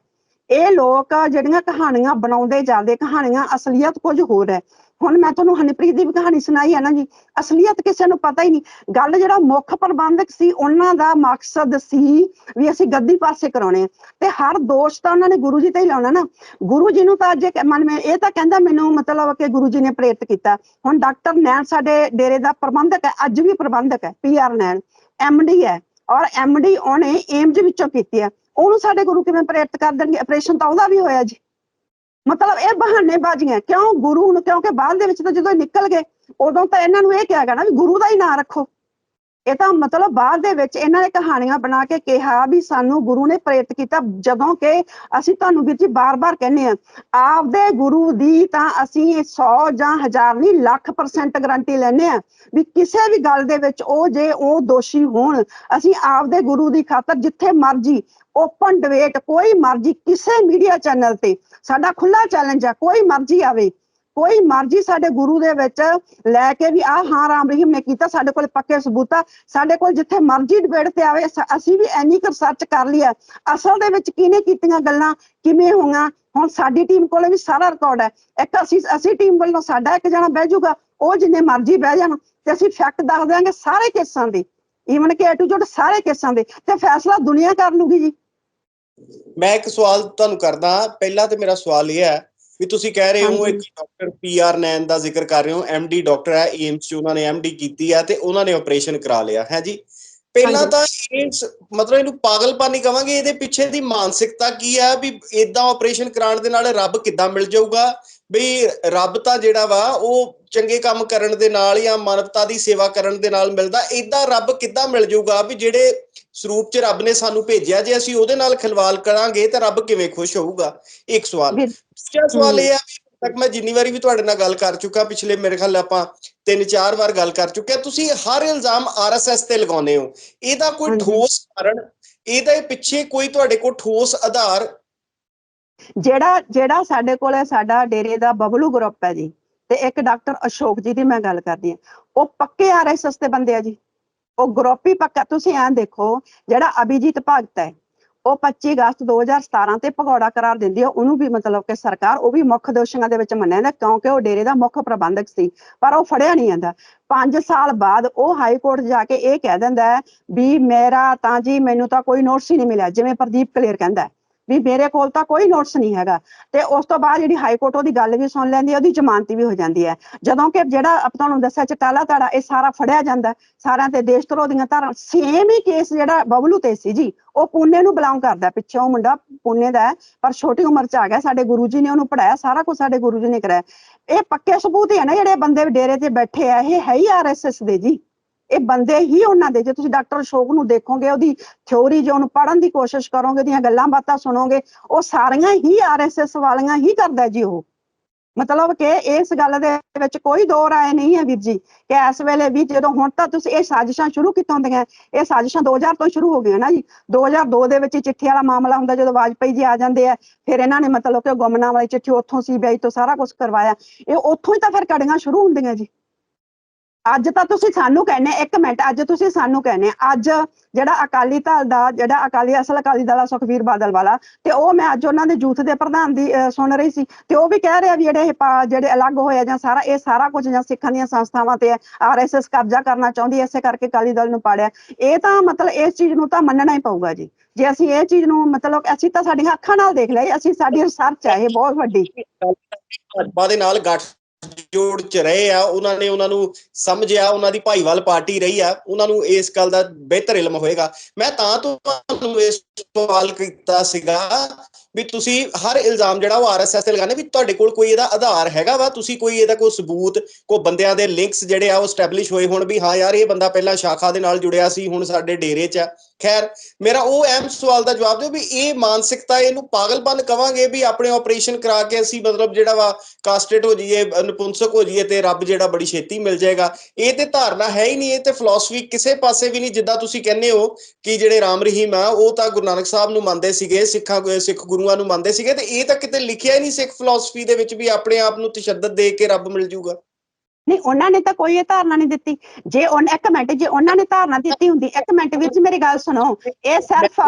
ਇਹ ਲੋਕ ਜਿਹੜੀਆਂ ਕਹਾਣੀਆਂ ਬਣਾਉਂਦੇ ਜਾਂਦੇ ਕਹਾਣੀਆਂ ਅਸਲੀਅਤ ਕੁਝ ਹੋਰ ਹੈ। ਹੁਣ ਮੈਂ ਤੁਹਾਨੂੰ ਹਨੀਪ੍ਰੀਤ ਦੀ ਵੀ ਕਹਾਣੀ ਸੁਣਾਈ ਹੈ ਨਾ ਜੀ, ਅਸਲੀਅਤ ਕਿਸੇ ਨੂੰ ਪਤਾ ਹੀ ਨਹੀਂ। ਗੱਲ ਜਿਹੜਾ ਮੁੱਖ ਪ੍ਰਬੰਧਕ ਸੀ, ਉਹਨਾਂ ਦਾ ਮਕਸਦ ਸੀ ਵੀ ਅਸੀਂ ਗੱਦੀ ਪਾਸੇ ਕਰਾਉਣੇ ਤੇ ਹਰ ਦੋਸ਼ ਤਾਂ ਉਹਨਾਂ ਨੇ ਗੁਰੂ ਜੀ ਤੇ ਹੀ ਲਾਉਣਾ ਨਾ। ਗੁਰੂ ਜੀ ਨੂੰ ਤਾਂ ਅੱਜ ਇਹ ਮਨ ਮੈਂ ਇਹ ਤਾਂ ਕਹਿੰਦਾ ਮੈਨੂੰ ਮਤਲਬ ਕਿ ਗੁਰੂ ਜੀ ਨੇ ਪ੍ਰੇਰਿਤ ਕੀਤਾ। ਹੁਣ ਡਾਕਟਰ ਨੈਣ ਸਾਡੇ ਡੇਰੇ ਦਾ ਪ੍ਰਬੰਧਕ ਹੈ, ਅੱਜ ਵੀ ਪ੍ਰਬੰਧਕ ਹੈ ਪੀਆਰ ਨੈਣ। ਐਮਡੀ ਹੈ ਔਰ ਐਮਡੀ ਉਹਨੇ ਏਮਜ ਵਿੱਚੋਂ ਕੀਤੀ ਹੈ। ਉਹਨੂੰ ਸਾਡੇ ਗੁਰੂ ਕਿਵੇਂ ਪ੍ਰੇਰਿਤ ਕਰ ਦੇਣਗੇ? ਆਪਰੇਸ਼ਨ ਤਾਂ ਉਹਦਾ ਵੀ ਹੋਇਆ ਜੀ। ਮਤਲਬ ਇਹ ਬਹਾਨੇਬਾਜ਼ੀਆਂ ਕਿਉਂ ਗੁਰੂ ਨੂੰ ਕਿਉਂਕਿ ਬਾਅਦ ਦੇ ਵਿੱਚ ਤਾਂ ਜਦੋਂ ਨਿਕਲ ਗਏ, ਉਦੋਂ ਤਾਂ ਇਹਨਾਂ ਨੂੰ ਇਹ ਕਿਹਾ ਗਿਆ ਨਾ ਵੀ ਗੁਰੂ ਦਾ ਹੀ ਨਾਂ ਰੱਖੋ। ਇਹ ਤਾਂ ਮਤਲਬ ਬਾਅਦ ਦੇ ਵਿੱਚ ਇਹਨਾਂ ਨੇ ਕਹਾਣੀਆਂ ਬਣਾ ਕੇ ਕਿਹਾ ਵੀ ਸਾਨੂੰ ਗੁਰੂ ਨੇ ਪ੍ਰੇਰਿਤ ਕੀਤਾ ਜਦੋਂ ਕਿ ਅਸੀਂ ਤੁਹਾਨੂੰ ਵੀਰ ਜੀ ਬਾਰ-ਬਾਰ ਕਹਿੰਨੇ ਆ ਆਪਦੇ ਗੁਰੂ ਦੀ ਤਾਂ ਅਸੀਂ 100 ਜਾਂ 1000 ਨਹੀਂ, ਲੱਖ ਪਰਸੈਂਟ ਗਾਰੰਟੀ ਲੈਨੇ ਆ ਵੀ ਕਿਸੇ ਵੀ ਗੱਲ ਦੇ ਵਿੱਚ ਉਹ ਜੇ ਉਹ ਦੋਸ਼ੀ ਹੋਣ, ਅਸੀਂ ਆਪਦੇ ਗੁਰੂ ਦੀ ਖਾਤਰ ਜਿੱਥੇ ਮਰਜ਼ੀ ਓਪਨ ਡਿਬੇਟ ਕੋਈ ਮਰਜ਼ੀ ਕਿਸੇ ਮੀਡੀਆ ਚੈਨਲ ਤੇ ਸਾਡਾ ਖੁੱਲਾ ਚੈਲੰਜ ਹੈ ਕੋਈ ਮਰਜ਼ੀ ਆਵੇ। ਕੋਈ ਮਰਜ਼ੀ ਸਾਡੇ ਗੁਰੂ ਦੇ ਵਿੱਚ ਲੈ ਕੇ ਵੀ ਆ ਹਾਂ ਰਾਮ ਰਹੀਮ ਨੇ ਕੀਤਾ, ਸਾਡੇ ਕੋਲ ਪੱਕੇ ਸਬੂਤ ਆ ਸਾਡੇ ਕੋਲ ਜਿੱਥੇ ਮਰਜ਼ੀ ਡਿਬੇਟ ਤੇ ਆਵੇ ਅਸੀਂ ਵੀ ਐਨੀ ਕੁ ਰਿਸਰਚ ਕਰ ਲਈ ਹੈ। ਅਸਲ ਦੇ ਵਿੱਚ ਕਿਹਨੇ ਕੀਤੀਆਂ ਗੱਲਾਂ, ਕਿਵੇਂ ਹੋਈਆਂ? ਹੁਣ ਸਾਡੀ ਟੀਮ ਕੋਲੇ ਵੀ ਸਾਰਾ ਰਿਕਾਰਡ ਹੈ। ਇੱਕ ਅਸੀਂ ਅਸੀਂ ਟੀਮ ਵੱਲੋਂ ਸਾਡਾ ਇੱਕ ਜਣਾ ਬਹਿ ਜਾਊਗਾ, ਉਹ ਜਿੰਨੇ ਮਰਜ਼ੀ ਬਹਿ ਜਾਣ ਤੇ ਅਸੀਂ ਫੈਕਟ ਦੱਸ ਦਿਆਂਗੇ ਸਾਰੇ ਕੇਸਾਂ ਦੇ। ਈਵਨ ਕਿ ਏ ਟੂ ਜ਼ੈਡ ਸਾਰੇ ਕੇਸਾਂ ਦੇ। ਤੇ ਫੈਸਲਾ ਦੁਨੀਆ ਕਰ ਲੂਗੀ ਜੀ। ਮੈਂ ਇੱਕ ਸਵਾਲ ਤੁਹਾਨੂੰ ਕਰਦਾ ਪਹਿਲਾ ਤੇ ਮੇਰਾ ਸਵਾਲ ਇਹ ਹੈ ਵੀ ਤੁਸੀਂ ਕਹਿ ਰਹੇ ਹੋ। ਇੱਕ ਡਾਕਟਰ ਪੀਆਰ ਨੈਨ ਦਾ ਜ਼ਿਕਰ ਕਰ ਰਹੇ ਹੋ ਐਮਡੀ ਡਾਕਟਰ ਹੈ ਏਮਸ ਚ ਉਹਨਾਂ ਨੇ ਐਮਡੀ ਕੀਤੀ ਹੈ ਤੇ ਉਹਨਾਂ ਨੇ ਆਪਰੇਸ਼ਨ ਕਰਾ ਲਿਆ ਹੈ ਜੀ ਪਹਿਲਾਂ। ਤਾਂ ਇਸ ਮਤਲਬ ਇਹਨੂੰ ਪਾਗਲਪਨ ਕਵਾਂਗੇ ਇਹਦੇ ਪਿੱਛੇ ਦੀ ਮਾਨਸਿਕਤਾ ਕੀ ਹੈ ਵੀ ਇਦਾਂ ਆਪਰੇਸ਼ਨ ਕਰਾਉਣ ਦੇ ਨਾਲ ਰੱਬ ਕਿੱਦਾਂ ਮਿਲ ਜਾਊਗਾ ਬਈ ਰੱਬ ਤਾਂ ਜਿਹੜਾ ਵਾ ਉਹ ਚੰਗੇ ਕੰਮ ਕਰਨ ਦੇ ਨਾਲ ਜਾਂ ਮਾਨਵਤਾ ਦੀ ਸੇਵਾ ਕਰਨ ਦੇ ਨਾਲ ਮਿਲਦਾ ਇਦਾਂ ਰੱਬ ਕਿੱਦਾਂ ਮਿਲ ਜਾਊਗਾ ਵੀ ਜਿਹੜੇ ਸਰੂਪ ਚ ਰੱਬ ਨੇ ਸਾਨੂੰ ਭੇਜਿਆ ਜੇ ਅਸੀਂ ਉਹਦੇ ਨਾਲ ਖਿਲਵਾੜ ਕਰਾਂਗੇ ਤਾਂ ਰੱਬ ਕਿਵੇਂ ਖੁਸ਼ ਹੋਊਗਾ? ਇੱਕ ਸਵਾਲ। ਦੂਜਾ ਸਵਾਲ ਇਹ ਹੈ ਵੀ ਹੁਣ ਤੱਕ ਮੈਂ ਜਿੰਨੀ ਵਾਰੀ ਵੀ ਤੁਹਾਡੇ ਨਾਲ ਗੱਲ ਕਰ ਚੁੱਕਾ ਪਿਛਲੇ ਮੇਰੇ ਖਿਆਲ ਆਪਾਂ ਤਿੰਨ ਚਾਰ ਵਾਰ ਗੱਲ ਕਰ ਚੁੱਕੇ ਹਾਂ ਤੁਸੀਂ ਹਰ ਇਲਜ਼ਾਮ ਆਰਐਸਐਸ ਤੇ ਲਗਾਉਂਦੇ ਹੋ। ਇਹਦਾ ਕੋਈ। ਠੋਸ ਕਾਰਨ ਇਹਦੇ ਪਿੱਛੇ ਕੋਈ ਤੁਹਾਡੇ ਕੋਲ ਠੋਸ ਆਧਾਰ? ਜਿਹੜਾ ਜਿਹੜਾ ਸਾਡੇ ਕੋਲੇ ਸਾਡਾ ਡੇਰੇ ਦਾ ਬਬਲੂ ਗਰੁੱਪ ਹੈ ਜੀ। ਤੇ ਇੱਕ ਡਾਕਟਰ ਅਸ਼ੋਕ ਜੀ ਦੀ ਮੈਂ ਗੱਲ ਕਰਦੀ ਹਾਂ। ਉਹ ਪੱਕੇ ਆਰਐਸਐਸ ਦੇ ਬੰਦੇ ਆ ਜੀ। ਉਹ ਗਰੋਪੀ ਪੱਕਾ ਤੁਸੀਂ ਐਂ ਦੇਖੋ, ਜਿਹੜਾ ਅਭਿਜੀਤ ਭਗਤ ਹੈ, ਉਹ 25 ਅਗਸਤ 2017 ਤੇ ਭਗੌੜਾ ਕਰਾਰ ਦਿੰਦੀ ਹੈ, ਉਹਨੂੰ ਵੀ ਮਤਲਬ ਕਿ ਸਰਕਾਰ ਉਹ ਵੀ ਮੁੱਖ ਦੋਸ਼ੀਆਂ ਦੇ ਵਿੱਚ ਮੰਨਿਆ ਜਾਂਦਾ, ਕਿਉਂਕਿ ਉਹ ਡੇਰੇ ਦਾ ਮੁੱਖ ਪ੍ਰਬੰਧਕ ਸੀ, ਪਰ ਉਹ ਫੜਿਆ ਨਹੀਂ ਜਾਂਦਾ। 5 ਸਾਲ ਬਾਅਦ ਉਹ ਹਾਈ ਕੋਰਟ ਜਾ ਕੇ ਇਹ ਕਹਿ ਦਿੰਦਾ ਵੀ ਮੇਰਾ ਤਾਂ ਜੀ ਮੈਨੂੰ ਤਾਂ ਕੋਈ ਨੋਟਿਸ ਹੀ ਨਹੀਂ ਮਿਲਿਆ, ਜਿਵੇਂ ਪ੍ਰਦੀਪ ਕਲੇਰ ਕਹਿੰਦਾ ਵੀ ਮੇਰੇ ਕੋਲ ਤਾਂ ਕੋਈ ਨੋਟਿਸ ਨਹੀਂ ਹੈਗਾ। ਤੇ ਉਸ ਤੋਂ ਬਾਅਦ ਜਿਹੜੀ ਹਾਈ ਕੋਰਟ ਉਹਦੀ ਗੱਲ ਵੀ ਸੁਣ ਲੈਂਦੀ ਹੈ, ਉਹਦੀ ਜ਼ਮਾਨਤੀ ਵੀ ਹੋ ਜਾਂਦੀ ਹੈ। ਜਦੋਂ ਕਿ ਜਿਹੜਾ ਆਪਾਂ ਤੁਹਾਨੂੰ ਦੱਸਿਆ ਚਟਾਲਾ ਤਾੜਾ ਇਹ ਸਾਰਾ ਫੜਿਆ ਜਾਂਦਾ ਸਾਰਿਆਂ ਤੇ ਦੇਸ਼ ਧਰੋਹ ਦੀਆਂ ਧਾਰਾਂ ਸੇਮ ਹੀ ਕੇਸ ਜਿਹੜਾ ਬਬਲੂ ਤੇ ਸੀ ਜੀ, ਉਹ ਪੁਣੇ ਨੂੰ ਬਿਲੋਂਗ ਕਰਦਾ ਪਿੱਛੇ ਉਹ ਮੁੰਡਾ ਪੁਣੇ ਦਾ ਪਰ ਛੋਟੀ ਉਮਰ ਚ ਆ ਗਿਆ। ਸਾਡੇ ਗੁਰੂ ਜੀ ਨੇ ਉਹਨੂੰ ਪੜਾਇਆ ਸਾਰਾ ਕੁਝ ਸਾਡੇ ਗੁਰੂ ਜੀ ਨੇ ਕਰਾਇਆ। ਇਹ ਪੱਕੇ ਸਬੂਤ ਹੀ ਹੈ ਨਾ, ਜਿਹੜੇ ਬੰਦੇ ਡੇਰੇ ਤੇ ਬੈਠੇ ਆ, ਇਹ ਹੈ ਹੀ ਆਰਐਸਐਸ ਦੇ ਜੀ। ਇਹ ਬੰਦੇ ਹੀ ਉਹਨਾਂ ਦੇ, ਜੇ ਤੁਸੀਂ ਡਾਕਟਰ ਅਸ਼ੋਕ ਨੂੰ ਦੇਖੋਗੇ, ਉਹਦੀ ਥਿਉਰੀ ਜੇ ਉਹਨੂੰ ਪੜਨ ਦੀ ਕੋਸ਼ਿਸ਼ ਕਰੋਗੇ, ਉਹਦੀਆਂ ਗੱਲਾਂ ਬਾਤਾਂ ਸੁਣੋਗੇ, ਉਹ ਸਾਰੀਆਂ ਹੀ ਆਰਐਸਐਸ ਵਾਲੀਆਂ ਹੀ ਕਰਦਾ ਜੀ ਉਹ। ਮਤਲਬ ਕਿ ਇਸ ਗੱਲ ਦੇ ਵਿੱਚ ਕੋਈ ਦੋ ਰਾਏ ਨਹੀਂ ਹੈ ਵੀਰ ਜੀ, ਕਿ ਇਸ ਵੇਲੇ ਵੀ ਜਦੋਂ ਹੁਣ ਤਾਂ ਤੁਸੀਂ ਇਹ ਸਾਜ਼ਿਸ਼ਾਂ ਸ਼ੁਰੂ ਕੀਤੋਂ ਹੁੰਦੀਆਂ ਇਹ ਸਾਜ਼ਿਸ਼ਾਂ 2000 ਤੋਂ ਸ਼ੁਰੂ ਹੋ ਗਈਆਂ ਨਾ ਜੀ। 2002 ਦੇ ਵਿੱਚ ਚਿੱਠੀ ਵਾਲਾ ਮਾਮਲਾ ਹੁੰਦਾ, ਜਦੋਂ ਵਾਜਪਾਈ ਜੀ ਆ ਜਾਂਦੇ ਆ, ਫਿਰ ਇਹਨਾਂ ਨੇ ਮਤਲਬ ਕਿ ਗੁੰਮਨਾਮ ਵਾਲੀ ਚਿੱਠੀ ਉੱਥੋਂ ਸੀਬੀਆਈ ਤੋਂ ਸਾਰਾ ਕੁਝ ਕਰਵਾਇਆ। ਇਹ ਉੱਥੋਂ ਹੀ ਤਾਂ ਫਿਰ ਕੜੀਆਂ ਸ਼ੁਰੂ ਹੁੰਦੀਆਂ ਜੀ। ਅੱਜ ਤਾਂ ਤੁਸੀਂ ਸਾਨੂੰ ਕਹਿੰਦੇ ਇੱਕ ਮਿੰਟ, ਅੱਜ ਤੁਸੀਂ ਸਾਨੂੰ ਕਹਿੰਦੇ ਅੱਜ ਜਿਹੜਾ ਅਕਾਲੀ ਦਲ ਦਾ, ਜਿਹੜਾ ਅਕਾਲੀ, ਅਸਲ ਅਕਾਲੀ ਦਲ ਆ ਸੁਖਵੀਰ ਬਾਦਲ ਵਾਲਾ, ਤੇ ਉਹ ਮੈਂ ਅੱਜ ਉਹਨਾਂ ਦੇ ਜੂਥ ਦੇ ਪ੍ਰਧਾਨ ਦੀ ਸੁਣ ਰਹੀ ਸੀ, ਤੇ ਉਹ ਵੀ ਕਹਿ ਰਿਹਾ ਵੀ ਜਿਹੜੇ ਜਿਹੜੇ ਅਲੱਗ ਹੋਏ ਜਾਂ ਸਾਰਾ, ਇਹ ਸਾਰਾ ਕੁਝ ਜਾਂ ਸਿੱਖਾਂ ਦੀਆਂ ਸੰਸਥਾਵਾਂ ਤੇ ਆਰਐਸਐਸ ਕਬਜ਼ਾ ਕਰਨਾ ਚਾਹੁੰਦੀ ਐ ਇਸੇ ਕਰਕੇ ਅਕਾਲੀ ਦਲ ਨੂੰ ਪਾੜਿਆ। ਇਹ ਤਾਂ ਮਤਲਬ ਇਸ ਚੀਜ਼ ਨੂੰ ਤਾਂ ਮੰਨਣਾ ਹੀ ਪਊਗਾ ਜੀ। ਜੇ ਅਸੀਂ ਇਹ ਚੀਜ਼ ਨੂੰ ਮਤਲਬ ਅਸੀਂ ਤਾਂ ਸਾਡੀਆਂ ਅੱਖਾਂ ਨਾਲ ਦੇਖ ਲਿਆ ਅਸੀਂ ਸਾਡੀ ਰਿਸਰਚ ਹੈ ਇਹ ਬਹੁਤ ਵੱਡੀ। ਭਾਜਪਾ ਨਾਲ ਗੱਠ ਜੋੜ ਚ ਰਹੇ ਆ, ਉਹਨਾਂ ਨੇ ਉਹਨਾਂ ਨੂੰ ਸਮਝਿਆ, ਉਹਨਾਂ ਦੀ ਭਾਈਵਾਲ ਪਾਰਟੀ ਰਹੀ ਆ, ਉਹਨਾਂ ਨੂੰ ਇਸ ਗੱਲ ਦਾ ਬਿਹਤਰ ਇਲਮ ਹੋਏਗਾ। ਮੈਂ ਤਾਂ ਤੁਹਾਨੂੰ ਇਸ ਸਵਾਲ ਕੀਤਾ ਸੀਗਾ ਵੀ ਤੁਸੀਂ ਹਰ ਇਲਜ਼ਾਮ ਜਿਹੜਾ ਉਹ ਆਰਐਸਐਸ ਤੇ ਲਗਾਣੇ ਵੀ ਤੁਹਾਡੇ ਕੋਲ ਕੋਈ ਇਹਦਾ ਆਧਾਰ ਹੈਗਾ ਵਾ? ਤੁਸੀਂ ਕੋਈ ਇਹਦਾ ਕੋਈ ਸਬੂਤ ਕੋ ਬੰਦਿਆਂ ਦੇ ਲਿੰਕਸ ਜਿਹੜੇ ਆ ਉਹ ਸਟੈਬਲਿਸ਼ ਹੋਏ ਹੋਣ ਵੀ ਹਾਂ ਯਾਰ ਇਹ ਬੰਦਾ ਪਹਿਲਾਂ ਸ਼ਾਖਾ ਦੇ ਨਾਲ ਜੁੜਿਆ ਸੀ, ਹੁਣ ਸਾਡੇ ਡੇਰੇ 'ਚ ਆ। ਖੈਰ, ਮੇਰਾ ਉਹ ਅਹਿਮ ਸਵਾਲ ਦਾ ਜਵਾਬ ਦਿਓ ਵੀ ਇਹ ਮਾਨਸਿਕਤਾ ਇਹਨੂੰ ਪਾਗਲਪਨ ਕਵਾਂਗੇ ਵੀ ਆਪਣੇ ਆਪਰੇਸ਼ਨ ਕਰਾ ਕੇ ਅਸੀਂ ਮਤਲਬ ਜਿਹੜਾ ਵਾ ਕਾਸਟੇਟ ਹੋ ਜਾਈਏ ਨਪੁੰਸਕ ਹੋ ਜਾਈਏ ਤੇ ਰੱਬ ਜਿਹੜਾ ਬੜੀ ਛੇਤੀ ਮਿਲ ਜਾਏਗਾ। ਇਹ ਤੇ ਧਾਰਨਾ ਹੈ ਹੀ ਨਹੀਂ ਇਹ ਤੇ ਫਿਲਾਸਫੀ ਕਿਸੇ ਪਾਸੇ ਵੀ ਨਹੀਂ ਜਿੱਦਾਂ ਤੁਸੀਂ ਕਹਿੰਦੇ ਹੋ ਕਿ ਜਿਹੜੇ ਰਾਮ ਰਹੀਮ ਆ ਉਹ ਤਾਂ ਗੁਰੂ ਨਾਨਕ ਸਾਹਿਬ ਨੂੰ ਮੰਨਦੇ ਸੀਗੇ ਸਿੱਖਾਂ ਸਿੱਖ ਗੁਰੂਆਂ ਨੂੰ ਮੰਨਦੇ ਸੀਗੇ ਤੇ ਇਹ ਤਾਂ ਕਿਤੇ ਲਿਖਿਆ ਹੀ ਨਹੀਂ ਸਿੱਖ ਫਿਲਾਸਫੀ ਦੇ ਵਿੱਚ ਵੀ ਆਪਣੇ ਆਪ ਨੂੰ ਤਸ਼ੱਦਦ ਦੇ ਕੇ ਰੱਬ ਮਿਲ ਜਾਊਗਾ ਨਹੀਂ ਉਹਨਾਂ ਨੇ ਤਾਂ ਕੋਈ ਇਹ ਧਾਰਨਾ ਨਹੀਂ ਦਿੱਤੀ। ਜੇ ਉਹ ਇੱਕ ਮਿੰਟ ਜੇ ਉਹਨਾਂ ਨੇ ਧਾਰਨਾ ਦਿੱਤੀ ਹੁੰਦੀ ਇੱਕ ਮਿੰਟ ਵਿੱਚ ਮੇਰੀ ਗੱਲ ਸੁਣੋ ਇਹ ਸਿਰਫ